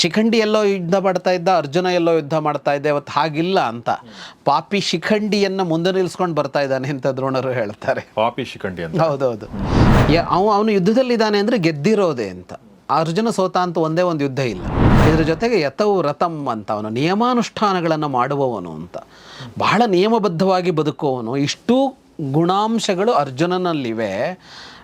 ಶಿಖಂಡಿ ಎಲ್ಲೋ ಯುದ್ಧ ಮಾಡ್ತಾ ಇದ್ದ ಅರ್ಜುನ ಎಲ್ಲೋ ಯುದ್ಧ ಮಾಡ್ತಾ ಇದ್ದೆ ಅವತ್ತು ಹಾಗಿಲ್ಲ ಅಂತ. ಪಾಪಿ ಶಿಖಂಡಿಯನ್ನು ಮುಂದೆ ನಿಲ್ಸ್ಕೊಂಡು ಬರ್ತಾ ಇದ್ದಾನೆ ಅಂತ ದ್ರೋಣರು ಹೇಳ್ತಾರೆ. ಪಾಪಿ ಶಿಖಂಡಿ ಅಂತ. ಹೌದೌದು. ಅವನು ಯುದ್ಧದಲ್ಲಿದ್ದಾನೆ ಅಂದರೆ ಗೆದ್ದಿರೋದೆ ಅಂತ. ಅರ್ಜುನ ಸೋತ ಅಂತ ಒಂದೇ ಒಂದು ಯುದ್ಧ ಇಲ್ಲ. ಇದರ ಜೊತೆಗೆ ಯಥವು ರಥಂ ಅಂತ ಅವನು ನಿಯಮಾನುಷ್ಠಾನಗಳನ್ನು ಮಾಡುವವನು ಅಂತ. ಬಹಳ ನಿಯಮಬದ್ಧವಾಗಿ ಬದುಕುವವನು. ಇಷ್ಟು ಗುಣಾಂಶಗಳು ಅರ್ಜುನನಲ್ಲಿವೆ.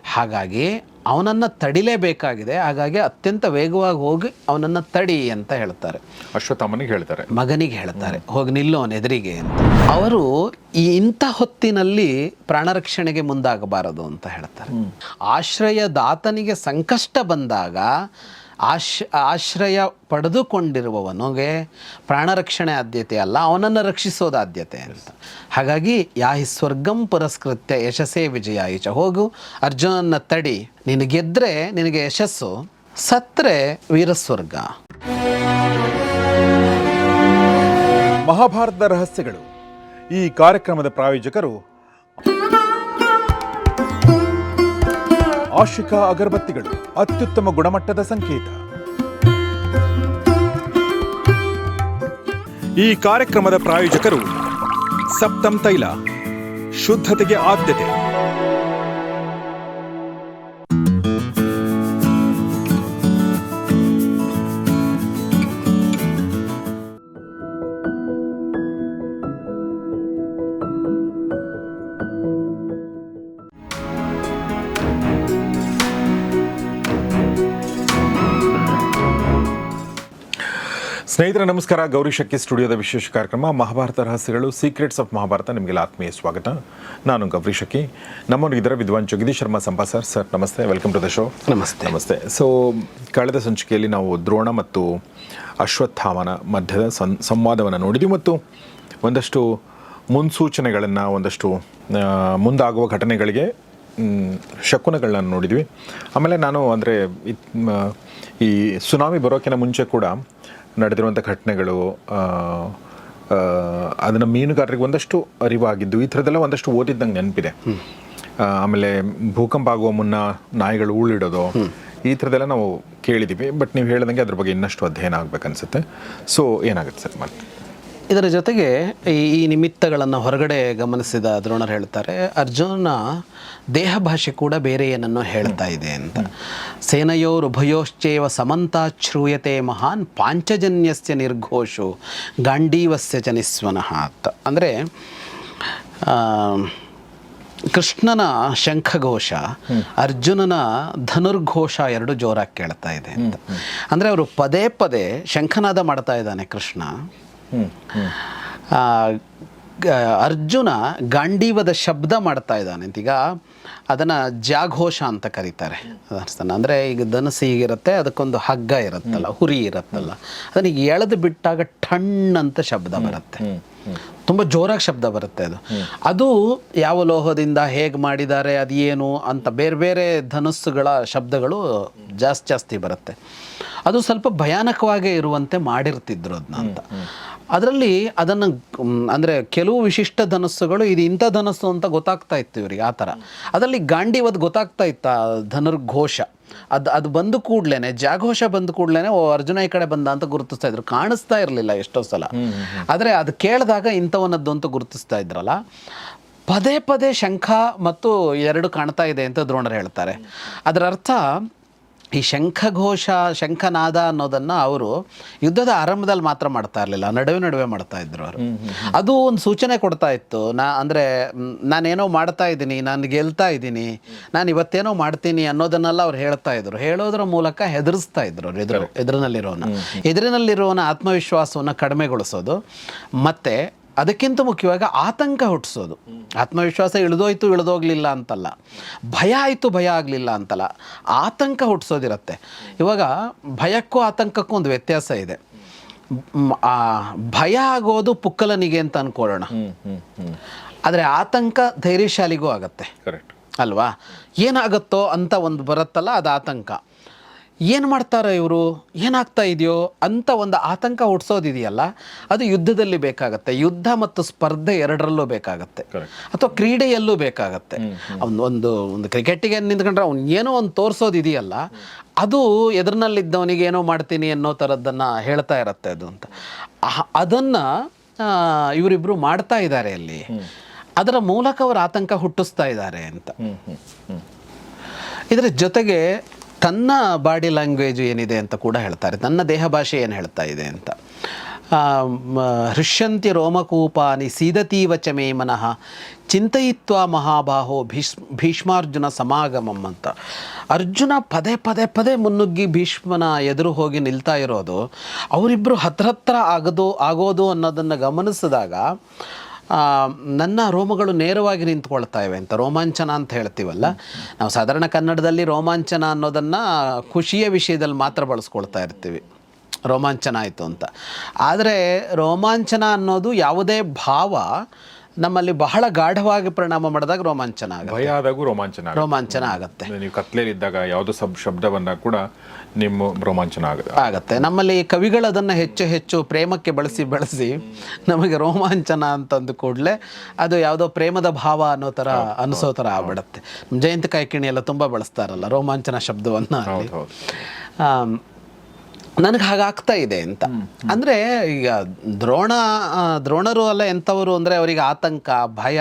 ಹಾಗಾಗಿ ಅವನನ್ನು ತಡಿಲೇಬೇಕಾಗಿದೆ. ಹಾಗಾಗಿ ಅತ್ಯಂತ ವೇಗವಾಗಿ ಹೋಗಿ ಅವನನ್ನು ತಡಿ ಅಂತ ಹೇಳ್ತಾರೆ. ಅಶ್ವತ್ಥಾಮನಿಗೆ ಹೇಳ್ತಾರೆ. ಮಗನಿಗೆ ಹೇಳ್ತಾರೆ. ಹೋಗಿ ನಿಲ್ಲು ಅವನ ಎದುರಿಗೆ ಅಂತ. ಅವರು ಈ ಇಂಥ ಹೊತ್ತಿನಲ್ಲಿ ಪ್ರಾಣರಕ್ಷಣೆಗೆ ಮುಂದಾಗಬಾರದು ಅಂತ ಹೇಳ್ತಾರೆ. ಆಶ್ರಯದಾತನಿಗೆ ಸಂಕಷ್ಟ ಬಂದಾಗ ಆಶ್ ಆಶ್ರಯ ಪಡೆದುಕೊಂಡಿರುವವನಿಗೆ ಪ್ರಾಣರಕ್ಷಣೆ ಆದ್ಯತೆ ಅಲ್ಲ ಅವನನ್ನು ರಕ್ಷಿಸೋದು ಆದ್ಯತೆ ಅಂತ. ಹಾಗಾಗಿ ಯಾಹಿ ಸ್ವರ್ಗಂ ಪುರಸ್ಕೃತ್ಯ ಯಶಸ್ಸೇ ವಿಜಯ ಈಚ ಹೋಗು ಅರ್ಜುನನ್ನ ತಡಿ ನಿನಗೆ ಗೆದ್ರೆ ನಿನಗೆ ಯಶಸ್ಸು ಸತ್ರೆ ವೀರಸ್ವರ್ಗ. ಮಹಾಭಾರತದ ರಹಸ್ಯಗಳು. ಈ ಕಾರ್ಯಕ್ರಮದ ಪ್ರಾಯೋಜಕರು ಆಶಿಕಾ ಅಗರಬತ್ತಿಗಳು ಅತ್ಯುತ್ತಮ ಗುಣಮಟ್ಟದ ಸಂಕೇತ. ಈ ಕಾರ್ಯಕ್ರಮದ ಪ್ರಾಯೋಜಕರು ಸಪ್ತಂ ತೈಲ ಶುದ್ಧತೆಗೆ ಆದ್ಯತೆ. ಸ್ನೇಹಿತರೆ ನಮಸ್ಕಾರ. ಗೌರಿ ಶಕ್ತಿ ಸ್ಟುಡಿಯೋದ ವಿಶೇಷ ಕಾರ್ಯಕ್ರಮ ಮಹಾಭಾರತ ರಹಸ್ಯಗಳು ಸೀಕ್ರೆಟ್ಸ್ ಆಫ್ ಮಹಾಭಾರತ. ನಿಮಗೆಲ್ಲ ಆತ್ಮೀಯ ಸ್ವಾಗತ. ನಾನು ಗೌರಿ ಶಕ್ಕಿ ಇದರ ವಿದ್ವಾನ್ ಜಗದೀಶ್ ಶರ್ಮಾ ಸಂಪಾ ಸರ್ ಸರ್ ನಮಸ್ತೆ. ವೆಲ್ಕಮ್ ಟು ದ ಶೋ ನಮಸ್ತೆ. ನಮಸ್ತೆ. ಸೊ ಕಳೆದ ಸಂಚಿಕೆಯಲ್ಲಿ ನಾವು ದ್ರೋಣ ಮತ್ತು ಅಶ್ವತ್ಥಾಮನ ಮಧ್ಯದ ಸಂ ಸಂವಾದವನ್ನು ನೋಡಿದ್ವಿ ಮತ್ತು ಒಂದಷ್ಟು ಮುನ್ಸೂಚನೆಗಳನ್ನು ಒಂದಷ್ಟು ಮುಂದಾಗುವ ಘಟನೆಗಳಿಗೆ ಶಕುನಗಳನ್ನ ನೋಡಿದ್ವಿ. ಆಮೇಲೆ ನಾನು ಅಂದರೆ ಈ ಸುನಾಮಿ ಬರೋಕ್ಕಿಂತ ಮುಂಚೆ ಕೂಡ ನಡೆದಿರುವಂಥ ಘಟನೆಗಳು ಅದನ್ನು ಮೀನುಗಾರರಿಗೆ ಒಂದಷ್ಟು ಅರಿವಾಗಿದ್ದು ಈ ಥರದ್ದೆಲ್ಲ ಒಂದಷ್ಟು ಓದಿದ್ದಂಗೆ ನೆನಪಿದೆ. ಆಮೇಲೆ ಭೂಕಂಪ ಆಗುವ ಮುನ್ನ ನಾಯಿಗಳು ಉಳಿಡೋದು ಈ ಥರದ್ದೆಲ್ಲ ನಾವು ಕೇಳಿದ್ದೀವಿ. ಬಟ್ ನೀವು ಹೇಳ್ದಂಗೆ ಅದ್ರ ಬಗ್ಗೆ ಇನ್ನಷ್ಟು ಅಧ್ಯಯನ ಆಗ್ಬೇಕನ್ಸುತ್ತೆ. ಸೊ ಏನಾಗುತ್ತೆ ಸರ್ ಮತ್ತೆ? ಇದರ ಜೊತೆಗೆ ಈ ನಿಮಿತ್ತಗಳನ್ನು ಹೊರಗಡೆ ಗಮನಿಸಿದ ದ್ರೋಣರು ಹೇಳ್ತಾರೆ, ಅರ್ಜುನ, ದೇಹ ಭಾಷೆ ಕೂಡ ಬೇರೆ ಏನನ್ನೋ ಹೇಳ್ತಾ ಇದೆ ಅಂತ. ಸೇನೆಯೋರ್ಭಯೋಶ್ಚೇವ ಸಮಂತಾ ಶ್ರೂಯತೆ ಮಹಾನ್ ಪಾಂಚಜನ್ಯಸ್ಯ ನಿರ್ಘೋಷು ಗಾಂಡೀವಸ್ಯ ಚ ನಿಸ್ವನಃ ಅಂತ. ಅಂದರೆ ಕೃಷ್ಣನ ಶಂಖಘೋಷ, ಅರ್ಜುನನ ಧನುರ್ಘೋಷ ಎರಡು ಜೋರಾಗಿ ಕೇಳ್ತಾ ಇದೆ ಅಂತ. ಅಂದರೆ, ಅವರು ಪದೇ ಪದೇ ಶಂಖನಾದ ಮಾಡ್ತಾ ಇದ್ದಾನೆ ಕೃಷ್ಣ. ಅರ್ಜುನ ಗಾಂಡೀವದ ಶಬ್ದ ಮಾಡ್ತಾ ಇದ್ದಾನೆ ಅಂತೀಗ ಅದನ್ನು ಜಾಘೋಷ ಅಂತ ಕರೀತಾರೆ. ಅನಿಸ್ತಾನೆ ಅಂದರೆ ಈಗ ಧನಸ್ಸು ಹೀಗಿರುತ್ತೆ ಅದಕ್ಕೊಂದು ಹಗ್ಗ ಇರುತ್ತಲ್ಲ ಹುರಿ ಇರುತ್ತಲ್ಲ. ಅದನ್ನ ಈಗ ಎಳೆದು ಬಿಟ್ಟಾಗ ಠಣ್ ಅಂತ ಶಬ್ದ ಬರುತ್ತೆ. ತುಂಬ ಜೋರಾಗಿ ಶಬ್ದ ಬರುತ್ತೆ ಅದು. ಅದು ಯಾವ ಲೋಹದಿಂದ ಹೇಗೆ ಮಾಡಿದ್ದಾರೆ ಅದು ಏನು ಅಂತ ಬೇರೆ ಬೇರೆ ಧನಸ್ಸುಗಳ ಶಬ್ದಗಳು ಜಾಸ್ತಿ ಜಾಸ್ತಿ ಬರುತ್ತೆ. ಅದು ಸ್ವಲ್ಪ ಭಯಾನಕವಾಗೇ ಇರುವಂತೆ ಮಾಡಿರ್ತಿದ್ರು ಅದನ್ನ ಅಂತ. ಅದರಲ್ಲಿ ಅದನ್ನು ಅಂದರೆ ಕೆಲವು ವಿಶಿಷ್ಟ ಧನಸ್ಸುಗಳು ಇದು ಇಂಥ ಧನಸ್ಸು ಅಂತ ಗೊತ್ತಾಗ್ತಾ ಇತ್ತು ಇವರಿಗೆ ಆ ಥರ. ಅದರಲ್ಲಿ ಗಾಂಡಿವದ್ ಗೊತ್ತಾಗ್ತಾ ಇತ್ತು ಆ ಧನುರ್ಘೋಷ. ಅದು ಅದು ಬಂದು ಕೂಡ್ಲೇನೆ ಜಾಘೋಷ ಬಂದು ಕೂಡ್ಲೇನೆ ಓ ಅರ್ಜುನ ಈ ಕಡೆ ಬಂದ ಅಂತ ಗುರುತಿಸ್ತಾ ಇದ್ರು. ಕಾಣಿಸ್ತಾ ಇರಲಿಲ್ಲ ಎಷ್ಟೋ ಸಲ. ಆದರೆ ಅದು ಕೇಳಿದಾಗ ಇಂಥವನ್ನದ್ದು ಅಂತ ಗುರುತಿಸ್ತಾ ಇದ್ರಲ್ಲ. ಪದೇ ಪದೇ ಶಂಖ ಮತ್ತು ಎರಡು ಕಾಣ್ತಾ ಇದೆ ಅಂತ ದ್ರೋಣರು ಹೇಳ್ತಾರೆ. ಅದರ ಅರ್ಥ ಈ ಶಂಖಘೋಷ ಶಂಖನಾದ ಅನ್ನೋದನ್ನು ಅವರು ಯುದ್ಧದ ಆರಂಭದಲ್ಲಿ ಮಾತ್ರ ಮಾಡ್ತಾ ಇರಲಿಲ್ಲ ನಡುವೆ ನಡುವೆ ಮಾಡ್ತಾ ಇದ್ರು ಅವರು. ಅದು ಒಂದು ಸೂಚನೆ ಕೊಡ್ತಾ ಇತ್ತು. ನಾ ಅಂದರೆ ನಾನೇನೋ ಮಾಡ್ತಾ ಇದ್ದೀನಿ ನಾನು ಗೆಲ್ತಾ ಇದ್ದೀನಿ ನಾನು ಇವತ್ತೇನೋ ಮಾಡ್ತೀನಿ ಅನ್ನೋದನ್ನೆಲ್ಲ ಅವ್ರು ಹೇಳ್ತಾ ಇದ್ರು. ಹೇಳೋದ್ರ ಮೂಲಕ ಹೆದರಿಸ್ತಾ ಇದ್ರು ಅವ್ರು ಎದುರು ಎದುರಿನಲ್ಲಿರೋನ ಎದುರಿನಲ್ಲಿರೋನ ಆತ್ಮವಿಶ್ವಾಸವನ್ನು ಕಡಿಮೆಗೊಳಿಸೋದು. ಮತ್ತು ಅದಕ್ಕಿಂತ ಮುಖ್ಯವಾಗಿ ಆತಂಕ ಹುಟ್ಟಿಸೋದು. ಆತ್ಮವಿಶ್ವಾಸ ಇಳಿದೋಯ್ತು ಇಳಿದೋಗ್ಲಿಲ್ಲ ಅಂತಲ್ಲ. ಭಯ ಆಯಿತು ಭಯ ಆಗಲಿಲ್ಲ ಅಂತಲ್ಲ. ಆತಂಕ ಹುಟ್ಟಿಸೋದಿರತ್ತೆ. ಇವಾಗ ಭಯಕ್ಕೂ ಆತಂಕಕ್ಕೂ ಒಂದು ವ್ಯತ್ಯಾಸ ಇದೆ. ಆ ಭಯ ಆಗೋದು ಪುಕ್ಕಲನಿಗೆ ಅಂತ ಅನ್ಕೊಳ್ಳೋಣ. ಆದರೆ ಆತಂಕ ಧೈರ್ಯಶಾಲಿಗೂ ಆಗತ್ತೆ. ಕರೆಕ್ಟ್ ಅಲ್ವಾ? ಏನಾಗುತ್ತೋ ಅಂತ ಒಂದು ಬರುತ್ತಲ್ಲ ಅದು ಆತಂಕ ಏನು ಮಾಡ್ತಾರೆ ಇವರು? ಏನಾಗ್ತಾ ಇದೆಯೋ ಅಂತ ಒಂದು ಆತಂಕ ಹುಟ್ಟಿಸೋದಿದೆಯಲ್ಲ ಅದು ಯುದ್ಧದಲ್ಲಿ ಬೇಕಾಗತ್ತೆ. ಯುದ್ಧ ಮತ್ತು ಸ್ಪರ್ಧೆ ಎರಡರಲ್ಲೂ ಬೇಕಾಗತ್ತೆ. ಅಥವಾ ಕ್ರೀಡೆಯಲ್ಲೂ ಬೇಕಾಗತ್ತೆ. ಅವ್ನು ಒಂದು ಒಂದು ಕ್ರಿಕೆಟಿಗೆ ನಿಂತ್ಕೊಂಡ್ರೆ ಅವ್ನು ಏನೋ ಒಂದು ತೋರಿಸೋದಿದೆಯಲ್ಲ ಅದು ಎದುರಿನಲ್ಲಿದ್ದವನಿಗೆ ಏನೋ ಮಾಡ್ತೀನಿ ಅನ್ನೋ ಥರದ್ದನ್ನು ಹೇಳ್ತಾ ಇರತ್ತೆ ಅದು ಅಂತ. ಅದನ್ನು ಇವರಿಬ್ಬರು ಮಾಡ್ತಾ ಇದ್ದಾರೆ ಅಲ್ಲಿ. ಅದರ ಮೂಲಕ ಅವರು ಆತಂಕ ಹುಟ್ಟಿಸ್ತಾ ಇದ್ದಾರೆ ಅಂತ. ಇದರ ಜೊತೆಗೆ ತನ್ನ ಬಾಡಿ ಲ್ಯಾಂಗ್ವೇಜ್ ಏನಿದೆ ಅಂತ ಕೂಡ ಹೇಳ್ತಾರೆ. ತನ್ನ ದೇಹ ಭಾಷೆ ಏನು ಹೇಳ್ತಾ ಇದೆ ಅಂತ. ಹೃಷ್ಯಂತಿ ರೋಮಕೂಪಾನಿ ಸೀದತೀವ ಚ ಮನಃ ಚಿಂತಯಿತ್ವ ಮಹಾಬಾಹೋ ಭೀಷ್, ಭೀಷ್ಮಾರ್ಜುನ ಸಮಾಗಮಂ ಅಂತ. ಅರ್ಜುನ ಪದೇ ಪದೇ ಪದೇ ಮುನ್ನುಗ್ಗಿ ಭೀಷ್ಮನ ಎದುರು ಹೋಗಿ ನಿಲ್ತಾ ಇರೋದು ಅವರಿಬ್ಬರು ಹತ್ರ ಹತ್ರ ಆಗೋದು ಆಗೋದು ಅನ್ನೋದನ್ನು ಗಮನಿಸಿದಾಗ ನನ್ನ ರೋಮಗಳು ನೇರವಾಗಿ ನಿಂತ್ಕೊಳ್ತಾ ಇವೆ ಅಂತ ರೋಮಾಂಚನ ಅಂತ ಹೇಳ್ತೀವಲ್ಲ? ನಾವು ಸಾಧಾರಣ ಕನ್ನಡದಲ್ಲಿ ರೋಮಾಂಚನ ಅನ್ನೋದನ್ನು ಖುಷಿಯ ವಿಷಯದಲ್ಲಿ ಮಾತ್ರ ಬಳಸ್ಕೊಳ್ತಾ ಇರ್ತೀವಿ. ರೋಮಾಂಚನ ಆಯಿತು ಅಂತ. ಆದರೆ ರೋಮಾಂಚನ ಅನ್ನೋದು ಯಾವುದೇ ಭಾವ ನಮ್ಮಲ್ಲಿ ಬಹಳ ಗಾಢವಾಗಿ ಪರಿಣಾಮ ಮಾಡಿದಾಗ ರೋಮಾಂಚನ ಆಗುತ್ತೆ. ಭಯ ಆದಾಗೂ ರೋಮಾಂಚನ. ರೋಮಾಂಚನ ಆಗುತ್ತೆ. ನೀವು ಕತ್ಲೇಲಿದ್ದಾಗ ಯಾವುದೋ ಸಬ್ ಶಬ್ದ ಬಂದಾಗ ಕೂಡ ನಿಮ್ಮ ರೋಮಾಂಚನ ಆಗುತ್ತೆ. ಆಗುತ್ತೆ. ನಮ್ಮಲ್ಲಿ ಕವಿಗಳು ಅದನ್ನು ಹೆಚ್ಚು ಹೆಚ್ಚು ಪ್ರೇಮಕ್ಕೆ ಬಳಸಿ ಬಳಸಿ ನಮಗೆ ರೋಮಾಂಚನ ಅಂತಂದು ಕೂಡಲೇ ಅದು ಯಾವುದೋ ಪ್ರೇಮದ ಭಾವ ಅನ್ನೋ ಥರ ಅನಿಸೋ ಥರ ಆಗ್ಬಿಡುತ್ತೆ. ಜಯಂತ ಕಾಯ್ಕಿಣಿ ಎಲ್ಲ ತುಂಬ ಬಳಸ್ತಾರಲ್ಲ ರೋಮಾಂಚನ ಶಬ್ದವನ್ನು ಅಲ್ಲಿ ಹೌದು ಹೌದು ಆಮ್, ನನಗೆ ಹಾಗಾಗ್ತಾ ಇದೆ ಅಂತ. ಅಂದರೆ ಈಗ ದ್ರೋಣ ದ್ರೋಣರು ಅಲ್ಲ ಎಂಥವರು ಅಂದರೆ ಅವರಿಗೆ ಆತಂಕ ಭಯ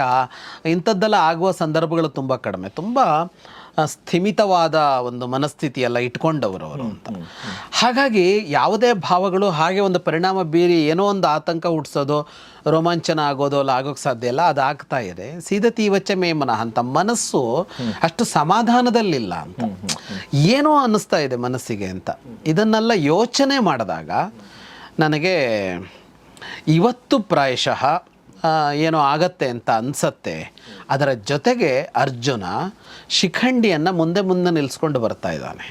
ಇಂಥದ್ದೆಲ್ಲ ಆಗುವ ಸಂದರ್ಭಗಳು ತುಂಬ ಕಡಿಮೆ. ತುಂಬ ಸ್ಥಿಮಿತವಾದ ಒಂದು ಮನಸ್ಥಿತಿಯೆಲ್ಲ ಇಟ್ಕೊಂಡವರು ಅವರು ಅಂತ. ಹಾಗಾಗಿ ಯಾವುದೇ ಭಾವಗಳು ಹಾಗೆ ಒಂದು ಪರಿಣಾಮ ಬೀರಿ ಏನೋ ಒಂದು ಆತಂಕ ಹುಟ್ಟಿಸೋದು ರೋಮಾಂಚನ ಆಗೋದು ಅಲ್ಲ ಆಗೋಕ್ಕೆ ಸಾಧ್ಯ ಇಲ್ಲ ಅದು ಆಗ್ತಾ ಇದೆ. ಸೀದತಿ ಮೇ ಮೇಮನ ಅಂತ ಮನಸ್ಸು ಅಷ್ಟು ಸಮಾಧಾನದಲ್ಲಿಲ್ಲ ಅಂತ. ಏನೋ ಅನ್ನಿಸ್ತಾ ಇದೆ ಮನಸ್ಸಿಗೆ ಅಂತ. ಇದನ್ನೆಲ್ಲ ಯೋಚನೆ ಮಾಡಿದಾಗ ನನಗೆ ಇವತ್ತು ಪ್ರಾಯಶಃ ಏನೋ ಆಗತ್ತೆ ಅಂತ ಅನ್ಸತ್ತೆ. ಅದರ ಜೊತೆಗೆ ಅರ್ಜುನ ಶಿಖಂಡಿಯನ್ನು ಮುಂದೆ ಮುಂದೆ ನಿಲ್ಲಿಸ್ಕೊಂಡು ಬರ್ತಾ ಇದ್ದಾನೆ.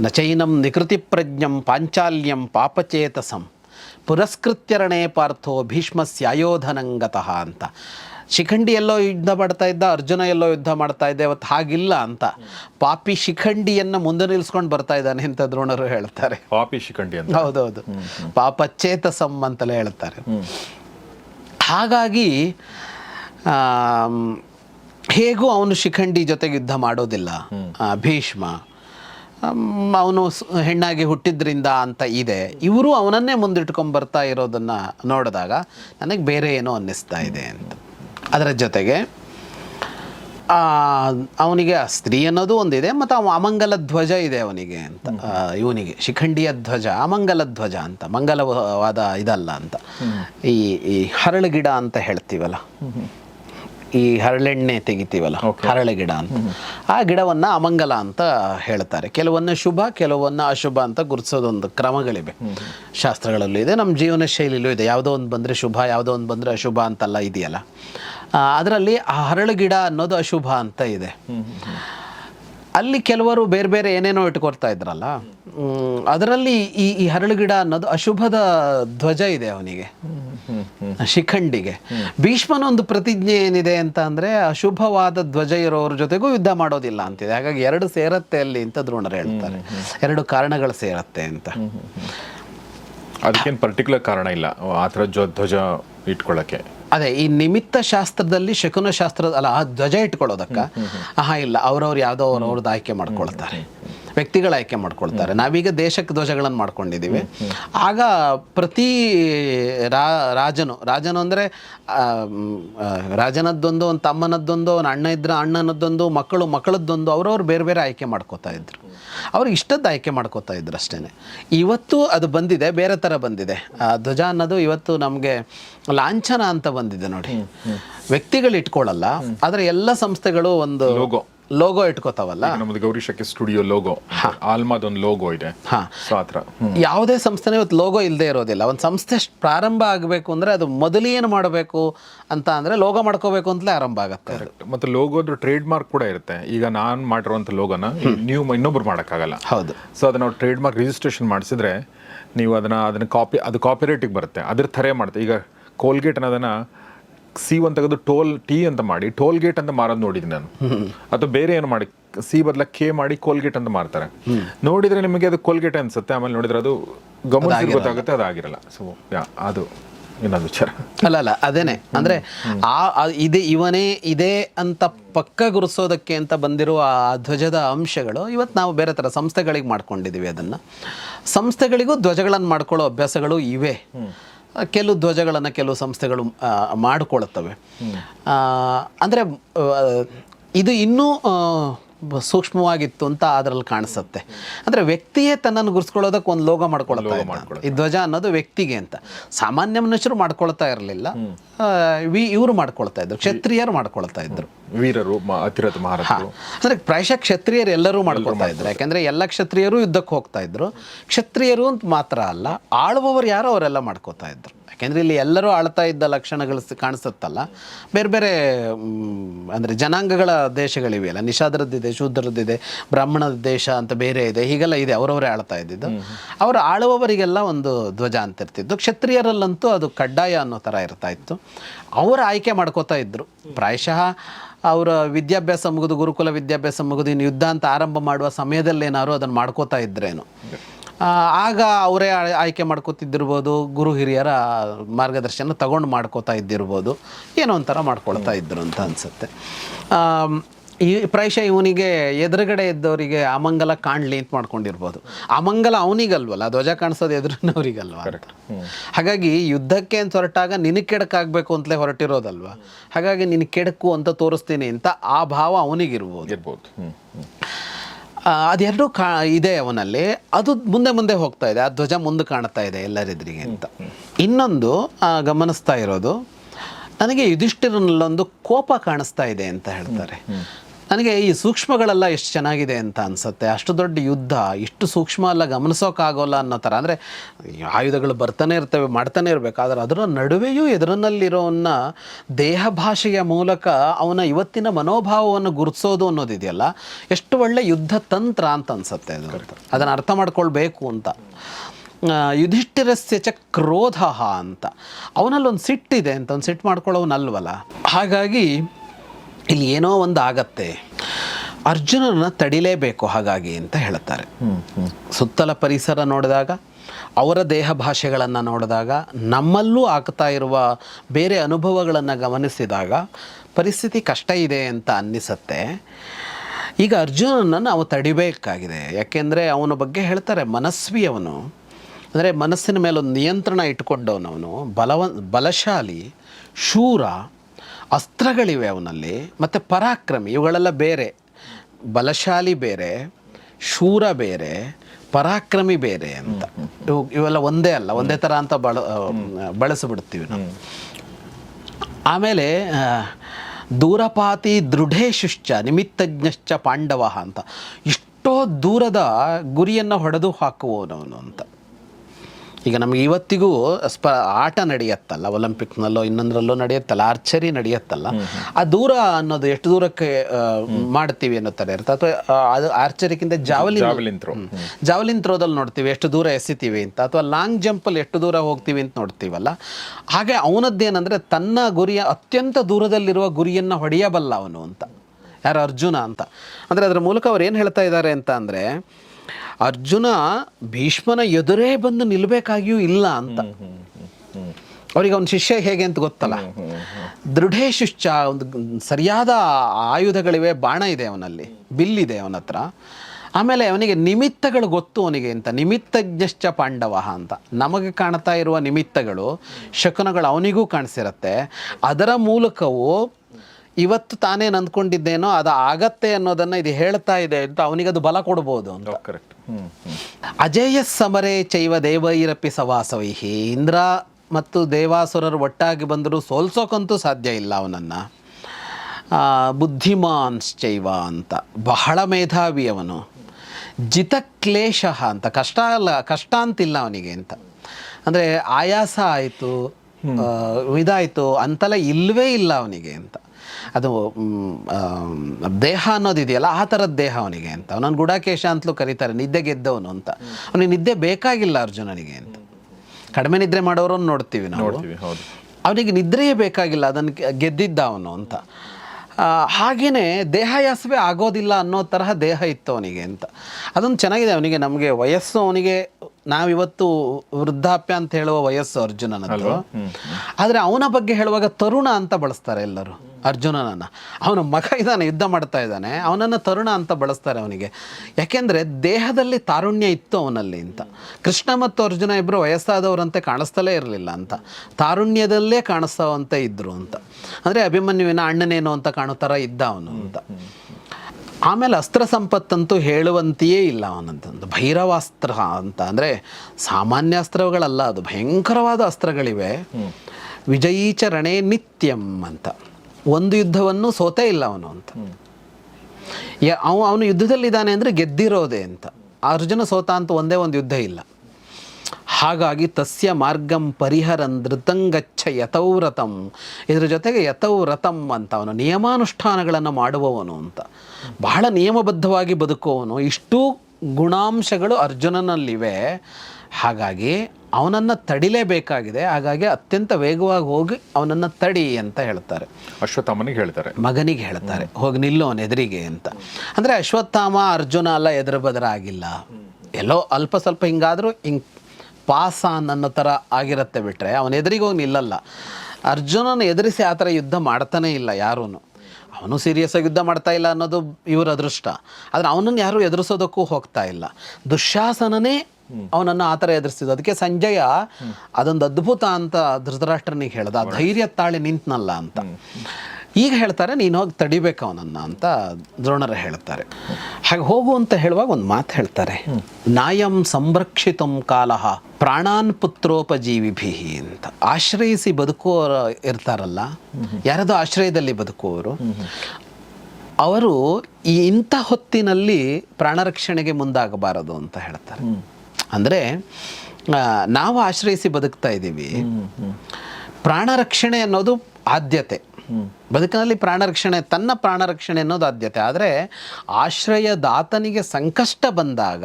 ನಚೈನಂ ನಿಕೃತಿ ಪ್ರಜ್ಞಂ ಪಾಂಚಾಲ್ಯಂ ಪಾಪಚೇತಸಂ ಪುರಸ್ಕೃತ್ಯರಣೇ ಪಾರ್ಥೋ ಭೀಷ್ಮಸ್ಯಾಯೋಧನಂಗತಃ ಅಂತ. ಶಿಖಂಡಿ ಎಲ್ಲೋ ಯುದ್ಧ ಮಾಡ್ತಾ ಇದ್ದ ಅರ್ಜುನ ಎಲ್ಲೋ ಯುದ್ಧ ಮಾಡ್ತಾ ಇದ್ದೆ ಅವತ್ತು ಹಾಗಿಲ್ಲ ಅಂತ. ಪಾಪಿ ಶಿಖಂಡಿಯನ್ನು ಮುಂದೆ ನಿಲ್ಸ್ಕೊಂಡು ಬರ್ತಾ ಇದ್ದಾನೆ ಅಂತ ದ್ರೋಣರು ಹೇಳ್ತಾರೆ. ಪಾಪಿ ಶಿಖಂಡಿ ಅಂತ. ಹೌದೌದು. ಪಾಪಚೇತಸಂ ಅಂತಲೇ ಹೇಳ್ತಾರೆ. ಹಾಗಾಗಿ ಹೇಗೂ ಅವನು ಶಿಖಂಡಿ ಜೊತೆಗೆ ಯುದ್ಧ ಮಾಡೋದಿಲ್ಲ ಭೀಷ್ಮ. ಅವನು ಹೆಣ್ಣಾಗಿ ಹುಟ್ಟಿದ್ರಿಂದ ಅಂತ ಇದೆ. ಇವರು ಅವನನ್ನೇ ಮುಂದಿಟ್ಕೊಂಡ್ ಬರ್ತಾ ಇರೋದನ್ನ ನೋಡಿದಾಗ ನನಗೆ ಬೇರೆ ಏನೋ ಅನ್ನಿಸ್ತಾ ಇದೆ ಅಂತ. ಅದರ ಜೊತೆಗೆ ಆ, ಅವನಿಗೆ ಸ್ತ್ರೀ ಅನ್ನೋದು ಒಂದಿದೆ ಮತ್ತು ಅವ ಅಮಂಗಲ ಧ್ವಜ ಇದೆ ಅವನಿಗೆ ಅಂತ. ಇವನಿಗೆ ಶಿಖಂಡಿಯ ಧ್ವಜ ಅಮಂಗಲ ಧ್ವಜ ಅಂತ ಮಂಗಲವಾದ ಇದಲ್ಲ ಅಂತ. ಈ ಈ ಹರಳು ಗಿಡ ಅಂತ ಹೇಳ್ತೀವಲ್ಲ. ಈ ಹರಳೆಣ್ಣೆ ತೆಗಿತೀವಲ್ಲ ಹರಳೆ ಗಿಡ ಅಂತ. ಆ ಗಿಡವನ್ನ ಅಮಂಗಲ ಅಂತ ಹೇಳ್ತಾರೆ. ಕೆಲವನ್ನ ಶುಭ ಕೆಲವನ್ನ ಅಶುಭ ಅಂತ ಗುರುತಿಸೋದೊಂದು ಕ್ರಮಗಳಿವೆ. ಶಾಸ್ತ್ರಗಳಲ್ಲೂ ಇದೆ. ನಮ್ಮ ಜೀವನ ಶೈಲಿಯಲ್ಲೂ ಇದೆ. ಯಾವುದೋ ಒಂದು ಬಂದರೆ ಶುಭ ಯಾವುದೋ ಒಂದು ಬಂದರೆ ಅಶುಭ ಅಂತೆಲ್ಲ ಇದೆಯಲ್ಲ. ಅದರಲ್ಲಿ ಆ ಹರಳು ಗಿಡ ಅನ್ನೋದು ಅಶುಭ ಅಂತ ಇದೆ. ಅಲ್ಲಿ ಕೆಲವರು ಬೇರೆ ಬೇರೆ ಏನೇನೋ ಇಟ್ಕೊಳ್ತಾ ಇದ್ರಲ್ಲ ಅದರಲ್ಲಿ ಈ ಈ ಹರಳು ಗಿಡ ಅನ್ನೋದು ಅಶುಭದ ಧ್ವಜ ಇದೆ ಅವನಿಗೆ. ಶಿಖಂಡಿಗೆ. ಭೀಷ್ಮನ ಒಂದು ಪ್ರತಿಜ್ಞೆ ಏನಿದೆ ಅಂತ ಅಂದರೆ ಅಶುಭವಾದ ಧ್ವಜ ಇರೋರ ಜೊತೆಗೂ ಯುದ್ಧ ಮಾಡೋದಿಲ್ಲ ಅಂತಿದೆ. ಹಾಗಾಗಿ ಎರಡು ಸೇರತ್ತೆ ಅಲ್ಲಿ ಅಂತ ದ್ರೋಣರು ಹೇಳ್ತಾರೆ. ಎರಡು ಕಾರಣಗಳು ಸೇರತ್ತೆ ಅಂತ. ಅದಕ್ಕೇನು ಪರ್ಟಿಕ್ಯುಲರ್ ಕಾರಣ ಇಲ್ಲ. ಆ ಥರ ಧ್ವ- ಧ್ವಜ ಇಟ್ಕೊಳ್ಳೋಕ್ಕೆ ಅದೇ ಈ ನಿಮಿತ್ತ ಶಾಸ್ತ್ರದಲ್ಲಿ ಶಕುನ ಶಾಸ್ತ್ರ ಅಲ್ಲ ಆ ಧ್ವಜ ಇಟ್ಕೊಳ್ಳೋದಕ್ಕ. ಆಹಾ ಇಲ್ಲ ಅವ್ರವ್ರು ಯಾವುದೋ ಅವ್ರವ್ರದ್ದು ಆಯ್ಕೆ ಮಾಡ್ಕೊಳ್ತಾರೆ. ವ್ಯಕ್ತಿಗಳ ಆಯ್ಕೆ ಮಾಡ್ಕೊಳ್ತಾರೆ. ನಾವೀಗ ದೇಶಕ್ಕೆ ಧ್ವಜಗಳನ್ನು ಮಾಡ್ಕೊಂಡಿದ್ದೀವಿ. ಆಗ ಪ್ರತಿ ರಾ ರಾಜನು ರಾಜನು ಅಂದರೆ ರಾಜನದ್ದೊಂದು ಒಂದು ತಮ್ಮನದ್ದೊಂದು ಒಂದು ಅಣ್ಣ ಇದ್ರೆ ಅಣ್ಣನದ್ದೊಂದು ಮಕ್ಕಳು ಮಕ್ಕಳದ್ದೊಂದು ಅವರವ್ರು ಬೇರೆ ಬೇರೆ ಆಯ್ಕೆ ಮಾಡ್ಕೋತಾ ಇದ್ರು. ಅವ್ರು ಇಷ್ಟದ್ದು ಆಯ್ಕೆ ಮಾಡ್ಕೋತಾ ಇದ್ರು ಅಷ್ಟೇ ಇವತ್ತು ಅದು ಬಂದಿದೆ ಬೇರೆ ಥರ ಬಂದಿದೆ. ಆ ಧ್ವಜ ಅನ್ನೋದು ಇವತ್ತು ನಮಗೆ ಲಾಂಛನ ಅಂತ ಬಂದಿದೆ ನೋಡಿ. ವ್ಯಕ್ತಿಗಳು ಇಟ್ಕೊಳ್ಳಲ್ಲ ಆದರೆ ಎಲ್ಲ ಸಂಸ್ಥೆಗಳು ಒಂದು ಲೋಗೋ ಇಟ್ಕೋತಾವಲ್ಲ? ನಮ್ದು ನಮ್ಮದು ಗೌರಿ ಶಕ್ತಿ ಸ್ಟುಡಿಯೋ ಲೋಗೋ ಆಲ್ಮಾದೊಂದು ಲೋಗೋ ಇದೆ. ಯಾವುದೇ ಸಂಸ್ಥೆನೇ ಇವತ್ತು ಲೋಗೋ ಇಲ್ಲದೆ ಇರೋದಿಲ್ಲ. ಒಂದು ಸಂಸ್ಥೆ ಪ್ರಾರಂಭ ಆಗಬೇಕು ಅಂದರೆ ಅದು ಮೊದಲು ಏನು ಮಾಡಬೇಕು ಅಂತ ಅಂದರೆ ಲೋಗೋ ಮಾಡ್ಕೋಬೇಕು ಅಂತಲೇ ಆರಂಭ ಆಗುತ್ತೆ ಮತ್ತು ಲೋಗೋದ್ರ ಟ್ರೇಡ್ ಮಾರ್ಕ್ ಕೂಡ ಇರುತ್ತೆ. ಈಗ ನಾನು ಮಾಡಿರುವಂಥ ಲೋಗೋನ ನೀವು ಇನ್ನೊಬ್ರು ಮಾಡೋಕ್ಕಾಗಲ್ಲ. ಹೌದು. ಸೊ ಅದನ್ನ ನಾವು ಟ್ರೇಡ್ ಮಾರ್ಕ್ ರಿಜಿಸ್ಟ್ರೇಷನ್ ಮಾಡಿಸಿದ್ರೆ ನೀವು ಅದನ್ನು ಅದನ್ನು ಕಾಪಿ ಅದು ಕಾಪಿರೈಟಿಗೆ ಬರುತ್ತೆ. ಅದ್ರ ಥರೇ ಮಾಡುತ್ತೆ ಈಗ ಕೋಲ್ಗೇಟ್ ಅನ್ನೋದನ್ನ ಸಿ ಒಂದು ತೆಗೆದು ಟೋಲ್ ಟಿ ಅಂತ ಮಾಡಿ ಟೋಲ್ ಗೇಟ್ ಅಂತ ಮಾರೋದು ನೋಡಿದ್ದೀನಿ ನಾನು. ಅಥವಾ ಬೇರೆ ಏನು ಮಾಡಿ ಸಿ ಬದಲ ಕೆ ಮಾಡಿ ಕೋಲ್ಗೇಟ್ ಅಂತ ಮಾರ್ತಾರೆ. ನೋಡಿದ್ರೆ ನಿಮಗೆ ಅದು ಕೋಲ್ಗೇಟ್ ಅನ್ಸುತ್ತೆ ಆಮೇಲೆ ನೋಡಿದ್ರೆ ಅದು ಗಮನ ಗೊತ್ತಾಗುತ್ತೆ ಅದಾಗಿರಲ್ಲ. ಸೊ ಅದು ಇನ್ನೊಂದು ವಿಚಾರ. ಅಲ್ಲ ಅಲ್ಲ ಅದೇನೆ. ಅಂದ್ರೆ ಆ- ಇದೆ ಇವನೇ ಇದೆ ಅಂತ ಪಕ್ಕ ಗುರುಸೋದಕ್ಕೆ ಅಂತ ಬಂದಿರುವ ಆ ಧ್ವಜದ ಅಂಶಗಳು ಇವತ್ತು ನಾವು ಬೇರೆ ಥರ ಸಂಸ್ಥೆಗಳಿಗೆ ಮಾಡ್ಕೊಂಡಿದ್ದೀವಿ ಅದನ್ನು. ಸಂಸ್ಥೆಗಳಿಗೂ ಧ್ವಜಗಳನ್ನು ಮಾಡ್ಕೊಳ್ಳೋ ಅಭ್ಯಾಸಗಳು ಇವೆ. ಕೆಲವು ಧ್ವಜಗಳನ್ನು ಕೆಲವು ಸಂಸ್ಥೆಗಳು ಮಾಡಿಕೊಳ್ಳುತ್ತವೆ ಅಂದರೆ ಇದು ಇನ್ನೂ ಸೂಕ್ಷ್ಮವಾಗಿತ್ತು ಅಂತ ಅದರಲ್ಲಿ ಕಾಣಿಸುತ್ತೆ. ಅಂದರೆ ವ್ಯಕ್ತಿಯೇ ತನ್ನನ್ನು ಗುರ್ಸ್ಕೊಳ್ಳೋದಕ್ಕೆ ಒಂದು ಲೋಗ ಮಾಡ್ಕೊಳ್ತಾ ಈ ಧ್ವಜ ಅನ್ನೋದು ವ್ಯಕ್ತಿಗೆ ಅಂತ. ಸಾಮಾನ್ಯ ಮನುಷ್ಯರು ಮಾಡ್ಕೊಳ್ತಾ ಇರಲಿಲ್ಲ. ವಿ ಇವರು ಮಾಡ್ಕೊಳ್ತಾ ಇದ್ರು. ಕ್ಷತ್ರಿಯರು ಮಾಡ್ಕೊಳ್ತಾ ಇದ್ರು. ವೀರರು ಅತಿರಥ ಅಂದ್ರೆ ಪ್ರಾಯಶಃ ಕ್ಷತ್ರಿಯರು ಎಲ್ಲರೂ ಮಾಡ್ಕೊಳ್ತಾ ಇದ್ರು. ಯಾಕಂದ್ರೆ ಎಲ್ಲ ಕ್ಷತ್ರಿಯರು ಯುದ್ಧಕ್ಕೆ ಹೋಗ್ತಾ ಇದ್ರು. ಕ್ಷತ್ರಿಯರು ಅಂತ ಮಾತ್ರ ಅಲ್ಲ ಆಳುವವರು ಯಾರೋ ಅವರೆಲ್ಲ ಮಾಡ್ಕೋತಾ ಇದ್ರು. ಯಾಕೆಂದ್ರೆ ಇಲ್ಲಿ ಎಲ್ಲರೂ ಆಳ್ತಾ ಇದ್ದ ಲಕ್ಷಣಗಳು ಕಾಣಿಸುತ್ತಲ್ಲ. ಬೇರೆ ಬೇರೆ ಅಂದ್ರೆ ಜನಾಂಗಗಳ ದೇಶಗಳಿವೆಯಲ್ಲ ನಿಷಾದರದ್ದಿದೆ ಶೂದ್ರದ್ದಿದೆ, ಬ್ರಾಹ್ಮಣದ ದೇಶ ಅಂತ ಬೇರೆ ಇದೆ, ಹೀಗೆಲ್ಲ ಇದೆ, ಅವರವರೇ ಆಳ್ತಾ ಇದ್ದಿದ್ದು. ಅವರು ಆಳುವವರಿಗೆಲ್ಲ ಒಂದು ಧ್ವಜ ಅಂತ ಇರ್ತಿತ್ತು. ಕ್ಷತ್ರಿಯರಲ್ಲಂತೂ ಅದು ಕಡ್ಡಾಯ ಅನ್ನೋ ಥರ ಇರ್ತಾ ಇತ್ತು. ಅವರು ಆಯ್ಕೆ ಮಾಡ್ಕೋತಾ ಇದ್ದರು ಪ್ರಾಯಶಃ ಅವರ ವಿದ್ಯಾಭ್ಯಾಸ ಮುಗಿದು, ಗುರುಕುಲ ವಿದ್ಯಾಭ್ಯಾಸ ಮುಗಿದು, ಇನ್ನು ಯುದ್ಧ ಅಂತ ಆರಂಭ ಮಾಡುವ ಸಮಯದಲ್ಲೇನಾದ್ರು ಅದನ್ನು ಮಾಡ್ಕೋತಾ ಇದ್ರೇನು. ಆಗ ಅವರೇ ಆಯ್- ಆಯ್ಕೆ ಮಾಡ್ಕೋತಿದ್ದಿರ್ಬೋದು, ಗುರು ಹಿರಿಯರ ಮಾರ್ಗದರ್ಶನ ತಗೊಂಡು ಮಾಡ್ಕೋತಾ ಇದ್ದಿರ್ಬೋದು. ಏನೋ ಒಂಥರ ಮಾಡ್ಕೊಳ್ತಾ ಇದ್ರು ಅಂತ ಅನಿಸುತ್ತೆ. ಈ ಪ್ರಾಯಶಃ ಇವನಿಗೆ ಎದುರುಗಡೆ ಇದ್ದವರಿಗೆ ಅಮಂಗಲ ಕಾಣಲಿ ಅಂತ ಮಾಡ್ಕೊಂಡಿರ್ಬೋದು. ಅಮಂಗಲ ಅವನಿಗಲ್ವಲ್ಲ ಧ್ವಜ ಕಾಣಿಸೋದು ಎದುರಿನವರಿಗಲ್ವ ಹಾಗಾಗಿ ಯುದ್ಧಕ್ಕೆ ಅಂತ ಹೊರಟಾಗ ನಿನಗೆ ಕೆಡಕಾಗಬೇಕು ಅಂತಲೇ ಹೊರಟಿರೋದಲ್ವ? ಹಾಗಾಗಿ ನಿನಗೆ ಕೆಡಕು ಅಂತ ತೋರಿಸ್ತೀನಿ ಅಂತ ಆ ಭಾವ ಅವನಿಗಿರ್ಬೋದು. ಇರ್ಬೋದು. ಅದೆರಡು ಕಾ ಇದೆ ಅವನಲ್ಲಿ. ಅದು ಮುಂದೆ ಮುಂದೆ ಹೋಗ್ತಾ ಇದೆ. ಆ ಧ್ವಜ ಮುಂದೆ ಕಾಣ್ತಾ ಇದೆ ಎಲ್ಲರಿದ್ರಿಗೆ ಅಂತ. ಇನ್ನೊಂದು ಆ, ಗಮನಿಸ್ತಾ ಇರೋದು ನನಗೆ ಯುಧಿಷ್ಠಿರನಲ್ಲೊಂದು ಕೋಪ ಕಾಣಿಸ್ತಾ ಇದೆ ಅಂತ ಹೇಳ್ತಾರೆ. ನನಗೆ ಈ ಸೂಕ್ಷ್ಮಗಳೆಲ್ಲ ಎಷ್ಟು ಚೆನ್ನಾಗಿದೆ ಅಂತ ಅನ್ಸುತ್ತೆ. ಅಷ್ಟು ದೊಡ್ಡ ಯುದ್ಧ ಇಷ್ಟು ಸೂಕ್ಷ್ಮ ಎಲ್ಲ ಗಮನಿಸೋಕ್ಕಾಗೋಲ್ಲ ಅನ್ನೋ ಥರ. ಅಂದರೆ ಆಯುಧಗಳು ಬರ್ತಾನೆ ಇರ್ತವೆ ಮಾಡ್ತಾನೆ ಇರಬೇಕಾದ್ರೆ ಆದರೆ ಅದರ ನಡುವೆಯೂ ಎದುರಿನಲ್ಲಿರೋವನ್ನ ದೇಹ ಭಾಷೆಯ ಮೂಲಕ ಅವನ ಇವತ್ತಿನ ಮನೋಭಾವವನ್ನು ಗುರುತಿಸೋದು ಅನ್ನೋದಿದೆಯಲ್ಲ. ಎಷ್ಟು ಒಳ್ಳೆ ಯುದ್ಧ ತಂತ್ರ ಅಂತ ಅನ್ಸುತ್ತೆ ಅದು. ಅದನ್ನು ಅರ್ಥ ಮಾಡ್ಕೊಳ್ಬೇಕು ಅಂತ. ಯುಧಿಷ್ಠಿರಸ್ಯ ಚ ಕ್ರೋಧ ಅಂತ. ಅವನಲ್ಲಿ ಒಂದು ಸಿಟ್ಟಿದೆ ಅಂತ ಒಂದು ಸಿಟ್ಟು ಮಾಡ್ಕೊಳ್ಳೋನಲ್ವಲ್ಲ ಹಾಗಾಗಿ ಇಲ್ಲಿ ಏನೋ ಒಂದು ಆಗತ್ತೆ ಅರ್ಜುನನ ತಡಿಲೇಬೇಕು ಹಾಗಾಗಿ ಅಂತ ಹೇಳ್ತಾರೆ. ಸುತ್ತಲ ಪರಿಸರ ನೋಡಿದಾಗ ಅವರ ದೇಹ ಭಾಷೆಗಳನ್ನು ನೋಡಿದಾಗ ನಮ್ಮಲ್ಲೂ ಆಗ್ತಾ ಇರುವ ಬೇರೆ ಅನುಭವಗಳನ್ನು ಗಮನಿಸಿದಾಗ ಪರಿಸ್ಥಿತಿ ಕಷ್ಟ ಇದೆ ಅಂತ ಅನ್ನಿಸುತ್ತೆ. ಈಗ ಅರ್ಜುನನ ನಾವು ತಡಿಬೇಕಾಗಿದೆ. ಯಾಕೆಂದರೆ ಅವನ ಬಗ್ಗೆ ಹೇಳ್ತಾರೆ ಮನಸ್ವಿ ಅವನು ಅಂದರೆ ಮನಸ್ಸಿನ ಮೇಲೊಂದು ನಿಯಂತ್ರಣ ಇಟ್ಕೊಂಡವನವನು. ಬಲವ ಬಲಶಾಲಿ ಶೂರ ಅಸ್ತ್ರಗಳಿವೆ ಅವನಲ್ಲಿ, ಮತ್ತು ಪರಾಕ್ರಮಿ, ಇವುಗಳೆಲ್ಲ ಬೇರೆ. ಬಲಶಾಲಿ ಬೇರೆ, ಶೂರ ಬೇರೆ, ಪರಾಕ್ರಮಿ ಬೇರೆ ಅಂತ. ಇವು ಇವೆಲ್ಲ ಒಂದೇ ಅಲ್ಲ, ಒಂದೇ ಥರ ಅಂತ ಬಳ ಬಳಸಿಬಿಡ್ತೀವಿ ನಾವು. ಆಮೇಲೆ ದೂರಪಾತಿ ದೃಢೇಶುಶ್ಚ ನಿಮಿತ್ತಜ್ಞಶ್ಚ ಪಾಂಡವ ಅಂತ. ಇಷ್ಟೋ ದೂರದ ಗುರಿಯನ್ನು ಹೊಡೆದು ಹಾಕುವವನವನು ಅಂತ. ಈಗ ನಮಗೆ ಇವತ್ತಿಗೂ ಸ್ಪ ಆಟ ನಡೆಯತ್ತಲ್ಲ ಒಲಿಂಪಿಕ್ನಲ್ಲೋ ಇನ್ನೊಂದರಲ್ಲೋ ನಡೆಯುತ್ತಲ್ಲ ಆರ್ಚರಿ ನಡೆಯುತ್ತಲ್ಲ. ಆ ದೂರ ಅನ್ನೋದು ಎಷ್ಟು ದೂರಕ್ಕೆ ಮಾಡ್ತೀವಿ ಅನ್ನೋ ಥರ ಇರುತ್ತೆ. ಅಥವಾ ಅದು ಆರ್ಚರಿಗಿಂತ ಜಾವಲಿನ್ ಜಾವೆಲಿನ್ ಥ್ರೋ. ಜಾವಲಿನ್ ಥ್ರೋದಲ್ಲಿ ನೋಡ್ತೀವಿ ಎಷ್ಟು ದೂರ ಎಸಿತೀವಿ ಅಂತ. ಅಥವಾ ಲಾಂಗ್ ಜಂಪಲ್ಲಿ ಎಷ್ಟು ದೂರ ಹೋಗ್ತೀವಿ ಅಂತ ನೋಡ್ತೀವಲ್ಲ. ಹಾಗೆ ಅವನದ್ದೇನೆಂದರೆ ತನ್ನ ಗುರಿಯ ಅತ್ಯಂತ ದೂರದಲ್ಲಿರುವ ಗುರಿಯನ್ನು ಹೊಡೆಯಬಲ್ಲ ಅವನು ಅಂತ. ಯಾರು ಅರ್ಜುನ ಅಂತ. ಅಂದರೆ ಅದರ ಮೂಲಕ ಅವ್ರು ಏನು ಹೇಳ್ತಾ ಇದ್ದಾರೆ ಅಂತ ಅಂದರೆ ಅರ್ಜುನ ಭೀಷ್ಮನ ಎದುರೇ ಬಂದು ನಿಲ್ಲಬೇಕಾಗಿಯೂ ಇಲ್ಲ ಅಂತ. ಅವ್ರಿಗೆ ಅವನ ಶಿಷ್ಯ ಹೇಗೆ ಅಂತ ಗೊತ್ತಲ್ಲ. ದೃಢೇಶುಶ್ಚ ಒಂದು ಸರಿಯಾದ ಆಯುಧಗಳಿವೆ ಬಾಣ ಇದೆ ಅವನಲ್ಲಿ ಬಿಲ್ಲಿದೆ ಅವನ ಹತ್ರ. ಆಮೇಲೆ ಅವನಿಗೆ ನಿಮಿತ್ತಗಳು ಗೊತ್ತು ಅವನಿಗೆ ಅಂತ ನಿಮಿತ್ತಜ್ಞಶ್ಚ ಪಾಂಡವ ಅಂತ. ನಮಗೆ ಕಾಣ್ತಾ ಇರುವ ನಿಮಿತ್ತಗಳು ಶಕುನಗಳು ಅವನಿಗೂ ಕಾಣಿಸಿರತ್ತೆ. ಅದರ ಮೂಲಕವೂ ಇವತ್ತು ತಾನೇ ಅಂದ್ಕೊಂಡಿದ್ದೇನೋ ಅದು ಆಗತ್ತೆ ಅನ್ನೋದನ್ನು ಇದು ಹೇಳ್ತಾ ಇದೆ. ಅಂತ ಅವನಿಗೆ ಅದು ಬಲ ಕೊಡ್ಬೋದು ಅಂತ. ಕರೆಕ್ಟ್ ಅಜೇಯ ಸಮರೇ ಚೈವ ದೇವೈರಪಿ ಸವಾಸವೈಹಿ ಇಂದ್ರ ಮತ್ತು ದೇವಾಸುರರು ಒಟ್ಟಾಗಿ ಬಂದರೂ ಸೋಲ್ಸೋಕಂತೂ ಸಾಧ್ಯ ಇಲ್ಲ ಅವನನ್ನು. ಬುದ್ಧಿಮಾನ್ಶ್ಚೈವ ಅಂತ. ಬಹಳ ಮೇಧಾವಿ ಅವನು. ಜಿತಕ್ಲೇಶ ಅಂತ. ಕಷ್ಟ ಅಲ್ಲ ಕಷ್ಟ ಅಂತಿಲ್ಲ ಅವನಿಗೆ ಅಂತ. ಅಂದರೆ ಆಯಾಸ ಆಯಿತು ಇದಾಯಿತು ಅಂತೆಲ್ಲ ಇಲ್ಲವೇ ಇಲ್ಲ ಅವನಿಗೆ ಅಂತ. ಅದು ದೇಹ ಅನ್ನೋದಿದೆಯಲ್ಲ ಆ ಥರದ ದೇಹ ಅವನಿಗೆ ಅಂತ. ಅವನನ್ನು ಗುಡಾಕೇಶ ಅಂತಲೂ ಕರೀತಾರೆ ನಿದ್ದೆ ಗೆದ್ದವನು ಅಂತ. ಅವನಿಗೆ ನಿದ್ದೆ ಬೇಕಾಗಿಲ್ಲ ಅರ್ಜುನನಿಗೆ ಅಂತ. ಕಡಿಮೆ ನಿದ್ರೆ ಮಾಡೋರನ್ನು ನೋಡ್ತೀವಿ ನಾವು. ಅವನಿಗೆ ನಿದ್ರೆಯೇ ಬೇಕಾಗಿಲ್ಲ ಅದನ್ನು ಗೆದ್ದಿದ್ದ ಅವನು ಅಂತ. ಹಾಗೆಯೇ ದೇಹ ಯಾಸವೇ ಆಗೋದಿಲ್ಲ ಅನ್ನೋ ತರಹ ದೇಹ ಇತ್ತು ಅವನಿಗೆ ಅಂತ. ಅದೊಂದು ಚೆನ್ನಾಗಿದೆ ಅವನಿಗೆ ನಮಗೆ ವಯಸ್ಸು ಅವನಿಗೆ ನಾವಿವತ್ತು ವೃದ್ಧಾಪ್ಯ ಅಂತ ಹೇಳುವ ವಯಸ್ಸು ಅರ್ಜುನನದ್ದು. ಆದರೆ ಅವನ ಬಗ್ಗೆ ಹೇಳುವಾಗ ತರುಣ ಅಂತ ಬಳಸ್ತಾರೆ ಎಲ್ಲರೂ. ಅರ್ಜುನನನ್ನು. ಅವನ ಮಗ ಇದ್ದಾನೆ ಯುದ್ಧ ಮಾಡ್ತಾ ಇದ್ದಾನೆ ಅವನನ್ನು ತರುಣ ಅಂತ ಬಳಸ್ತಾರೆ ಅವನಿಗೆ. ಯಾಕೆಂದರೆ ದೇಹದಲ್ಲಿ ತಾರುಣ್ಯ ಇತ್ತು ಅವನಲ್ಲಿ ಅಂತ. ಕೃಷ್ಣ ಮತ್ತು ಅರ್ಜುನ ಇಬ್ಬರು ವಯಸ್ಸಾದವರಂತೆ ಕಾಣಿಸ್ತಲೇ ಇರಲಿಲ್ಲ ಅಂತ. ತಾರುಣ್ಯದಲ್ಲೇ ಕಾಣಿಸ್ತಾವಂತೆ ಇದ್ದರು ಅಂತ. ಅಂದರೆ ಅಭಿಮನ್ಯುವಿನ ಅಣ್ಣನೇನು ಅಂತ ಕಾಣೋ ಥರ ಇದ್ದ ಅವನು ಅಂತ. ಆಮೇಲೆ ಅಸ್ತ್ರ ಸಂಪತ್ತಂತೂ ಹೇಳುವಂತೆಯೇ ಇಲ್ಲ ಅವನಂತಂದು ಭೈರವಾಸ್ತ್ರ ಅಂತ. ಅಂದರೆ ಸಾಮಾನ್ಯ ಅಸ್ತ್ರಗಳಲ್ಲ ಅದು ಭಯಂಕರವಾದ ಅಸ್ತ್ರಗಳಿವೆ. ವಿಜಯೀಚರಣೆ ನಿತ್ಯಂ ಅಂತ. ಒಂದು ಯುದ್ಧವನ್ನು ಸೋತೇ ಇಲ್ಲ ಅವನು ಅಂತ. ಯ- ಅವ ಅವನು ಯುದ್ಧದಲ್ಲಿದ್ದಾನೆ ಅಂದರೆ ಗೆದ್ದಿರೋದೆ ಅಂತ. ಅರ್ಜುನ ಸೋತ ಅಂತ ಒಂದೇ ಒಂದು ಯುದ್ಧ ಇಲ್ಲ. ಹಾಗಾಗಿ ತಸ್ಯ ಮಾರ್ಗಂ ಪರಿಹರನ್ ಧೃತಂಗಚ್ಛ ಯಥೌರಥಂ ಇದರ ಜೊತೆಗೆ ಯಥೌರಥಂ ಅಂತ ಅವನು ನಿಯಮಾನುಷ್ಠಾನಗಳನ್ನು ಮಾಡುವವನು ಅಂತ. ಬಹಳ ನಿಯಮಬದ್ಧವಾಗಿ ಬದುಕುವವನು. ಇಷ್ಟೂ ಗುಣಾಂಶಗಳು ಅರ್ಜುನನಲ್ಲಿವೆ. ಹಾಗಾಗಿ ಅವನನ್ನು ತಡಿಲೇಬೇಕಾಗಿದೆ. ಹಾಗಾಗಿ ಅತ್ಯಂತ ವೇಗವಾಗಿ ಹೋಗಿ ಅವನನ್ನು ತಡಿ ಅಂತ ಹೇಳ್ತಾರೆ. ಅಶ್ವತ್ಥಾಮನಿಗೆ ಹೇಳ್ತಾರೆ. ಮಗನಿಗೆ ಹೇಳ್ತಾರೆ. ಹೋಗಿ ನಿಲ್ಲು ಅವನ ಎದುರಿಗೆ ಅಂತ. ಅಂದರೆ ಅಶ್ವತ್ಥಾಮ ಅರ್ಜುನ ಅಲ್ಲ ಎದುರು ಬದರ ಆಗಿಲ್ಲ ಎಲ್ಲೋ ಅಲ್ಪ ಸ್ವಲ್ಪ ಹಿಂಗಾದರೂ ಹಿಂಗೆ ಪಾಸ ಅನ್ನೋ ಥರ ಆಗಿರುತ್ತೆ ಬಿಟ್ಟರೆ ಅವನ ಎದುರಿಗೆ ಹೋಗಿ ನಿಲ್ಲಲ್ಲ. ಅರ್ಜುನನ ಎದುರಿಸಿ ಆ ಥರ ಯುದ್ಧ ಮಾಡ್ತಾನೆ ಇಲ್ಲ ಯಾರೂ ಅವನು ಸೀರಿಯಸ್ ಆಗಿ ಯುದ್ಧ ಮಾಡ್ತಾ ಇಲ್ಲ ಅನ್ನೋದು ಇವರ ಅದೃಷ್ಟ. ಆದರೆ ಅವನನ್ನು ಯಾರೂ ಎದುರಿಸೋದಕ್ಕೂ ಹೋಗ್ತಾ ಇಲ್ಲ. ದುಶ್ಯಾಸನನೇ ಅವನನ್ನು ಆ ಥರ ಅದಕ್ಕೆ ಸಂಜಯ ಅದೊಂದು ಅದ್ಭುತ ಅಂತ ಧೃತರಾಷ್ಟ್ರನಿಗೆ ಹೇಳ್ದ. ಆ ಧೈರ್ಯ ತಾಳಿ ನಿಂತನಲ್ಲ ಅಂತ. ಈಗ ಹೇಳ್ತಾರೆ ನೀನು ಹೋಗಿ ತಡಿಬೇಕು ಅವನನ್ನು ಅಂತ ದ್ರೋಣರು ಹೇಳ್ತಾರೆ. ಹಾಗೆ ಹೋಗು ಅಂತ ಹೇಳುವಾಗ ಒಂದು ಮಾತು ಹೇಳ್ತಾರೆ. ನಾಯಂ ಸಂರಕ್ಷಿತಂ ಕಾಲಃ ಪ್ರಾಣಾನ್ ಪುತ್ರೋಪಜೀವಿಭಿ ಅಂತ. ಆಶ್ರಯಿಸಿ ಬದುಕುವವರು ಇರ್ತಾರಲ್ಲ ಯಾರದೋ ಆಶ್ರಯದಲ್ಲಿ ಬದುಕುವವರು ಅವರು ಈ ಇಂಥ ಹೊತ್ತಿನಲ್ಲಿ ಪ್ರಾಣರಕ್ಷಣೆಗೆ ಮುಂದಾಗಬಾರದು ಅಂತ ಹೇಳ್ತಾರೆ. ಅಂದರೆ ನಾವು ಆಶ್ರಯಿಸಿ ಬದುಕ್ತಾ ಇದ್ದೀವಿ. ಪ್ರಾಣ ರಕ್ಷಣೆ ಅನ್ನೋದು ಆದ್ಯತೆ. ಬದುಕಿನಲ್ಲಿ ಪ್ರಾಣ ರಕ್ಷಣೆ ತನ್ನ ಪ್ರಾಣ ರಕ್ಷಣೆ ಅನ್ನೋದು ಆದ್ಯತೆ. ಆದರೆ ಆಶ್ರಯದಾತನಿಗೆ ಸಂಕಷ್ಟ ಬಂದಾಗ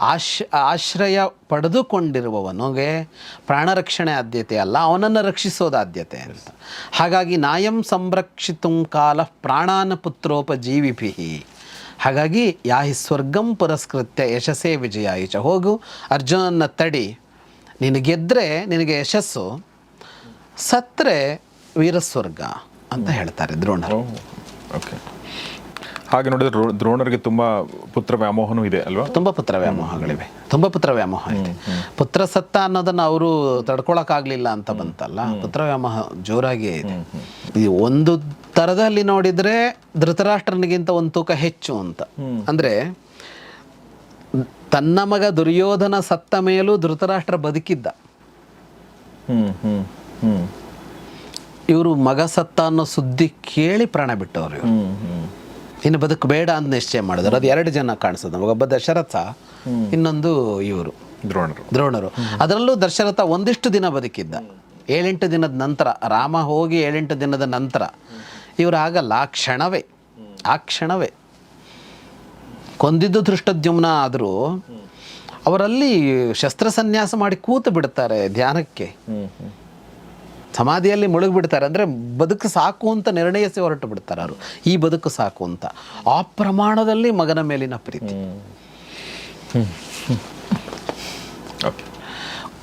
ಆಶ್ ಆಶ್ರಯ ಪಡೆದುಕೊಂಡಿರುವವನಿಗೆ ಪ್ರಾಣ ರಕ್ಷಣೆ ಆದ್ಯತೆ ಅಲ್ಲ ಅವನನ್ನು ರಕ್ಷಿಸೋದು ಆದ್ಯತೆ ಅಂತ. ಹಾಗಾಗಿ ನಾಯಂ ಸಂರಕ್ಷಿತು ಕಾಲ ಪ್ರಾಣಾನ ಪುತ್ರೋಪಜೀವಿಭಿ. ಹಾಗಾಗಿ ಯಾಹಿ ಸ್ವರ್ಗಂ ಪುರಸ್ಕೃತ್ಯ ಯಶಸ್ಸೇ ವಿಜಯಾಯಿಚ ಹೋಗು ಅರ್ಜುನನ್ನ ತಡಿ. ನಿನಗೆ ಗೆದ್ದರೆ ನಿನಗೆ ಯಶಸ್ಸು. ಸತ್ತರೆ ವೀರಸ್ವರ್ಗ ಅಂತ ಹೇಳ್ತಾರೆ ದ್ರೋಣರು. ಓಕೆ. ಹಾಗೆ ನೋಡಿದ್ರೆ ದ್ರೋ- ದ್ರೋಣರಿಗೆ ತುಂಬ ಪುತ್ರ ವ್ಯಾಮೋಹನೂ ಇದೆ ಅಲ್ವಾ? ತುಂಬ ಪುತ್ರ ವ್ಯಾಮೋಹಗಳಿವೆ. ತುಂಬ ಪುತ್ರ ವ್ಯಾಮೋಹ ಇದೆ. ಪುತ್ರ ಸತ್ತ ಅನ್ನೋದನ್ನು ಅವರು ತಡ್ಕೊಳಕ್ಕಾಗ್ಲಿಲ್ಲ ಅಂತ ಬಂತಲ್ಲ? ಪುತ್ರ ವ್ಯಾಮೋಹ ಜೋರಾಗಿಯೇ ಇದೆ. ಈ ಒಂದು ಥರದಲ್ಲಿ ನೋಡಿದ್ರೆ ಧೃತರಾಷ್ಟ್ರನಿಗಿಂತ ಒಂದು ತೂಕ ಹೆಚ್ಚು ಅಂತ. ಅಂದ್ರೆ ತನ್ನ ಮಗ ದುರ್ಯೋಧನ ಸತ್ತ ಮೇಲೂ ಧೃತರಾಷ್ಟ್ರ ಬದುಕಿದ್ದ. ಇವರು ಮಗ ಸತ್ತ ಅನ್ನೋ ಸುದ್ದಿ ಕೇಳಿ ಪ್ರಾಣ ಬಿಟ್ಟವ್ರು ಇವರು. ಇನ್ನು ಬದುಕು ಬೇಡ ಅಂತ ನಿಶ್ಚಯ ಮಾಡಿದ್ರು. ಅದು ಎರಡು ಜನ ಕಾಣಿಸೋದು. ಒಬ್ಬ ದಶರಥ ಇನ್ನೊಂದು ಇವರು. ದ್ರೋಣರು. ದ್ರೋಣರು. ಅದರಲ್ಲೂ ದಶರಥ ಒಂದಿಷ್ಟು ದಿನ ಬದುಕಿದ್ದ. ಏಳೆಂಟು ದಿನದ ನಂತರ ರಾಮ ಹೋಗಿ ಏಳೆಂಟು ದಿನದ ನಂತರ. ಇವರು ಆಗಲ್ಲ ಆ ಕ್ಷಣವೇ ಆ ಕ್ಷಣವೇ. ಕೊಂದಿದ್ದು ದೃಷ್ಟದ್ಯುಮ್ನ ಆದರೂ ಅವರಲ್ಲಿ ಶಸ್ತ್ರಸನ್ಯಾಸ ಮಾಡಿ ಕೂತು ಬಿಡ್ತಾರೆ ಧ್ಯಾನಕ್ಕೆ. ಸಮಾಧಿಯಲ್ಲಿ ಮುಳುಗಿಬಿಡ್ತಾರೆ ಅಂದರೆ ಬದುಕು ಸಾಕು ಅಂತ ನಿರ್ಣಯಿಸಿ ಹೊರಟು ಬಿಡ್ತಾರೆ ಅವರು. ಈ ಬದುಕು ಸಾಕು ಅಂತ. ಆ ಪ್ರಮಾಣದಲ್ಲಿ ಮಗನ ಮೇಲಿನ ಪ್ರೀತಿ.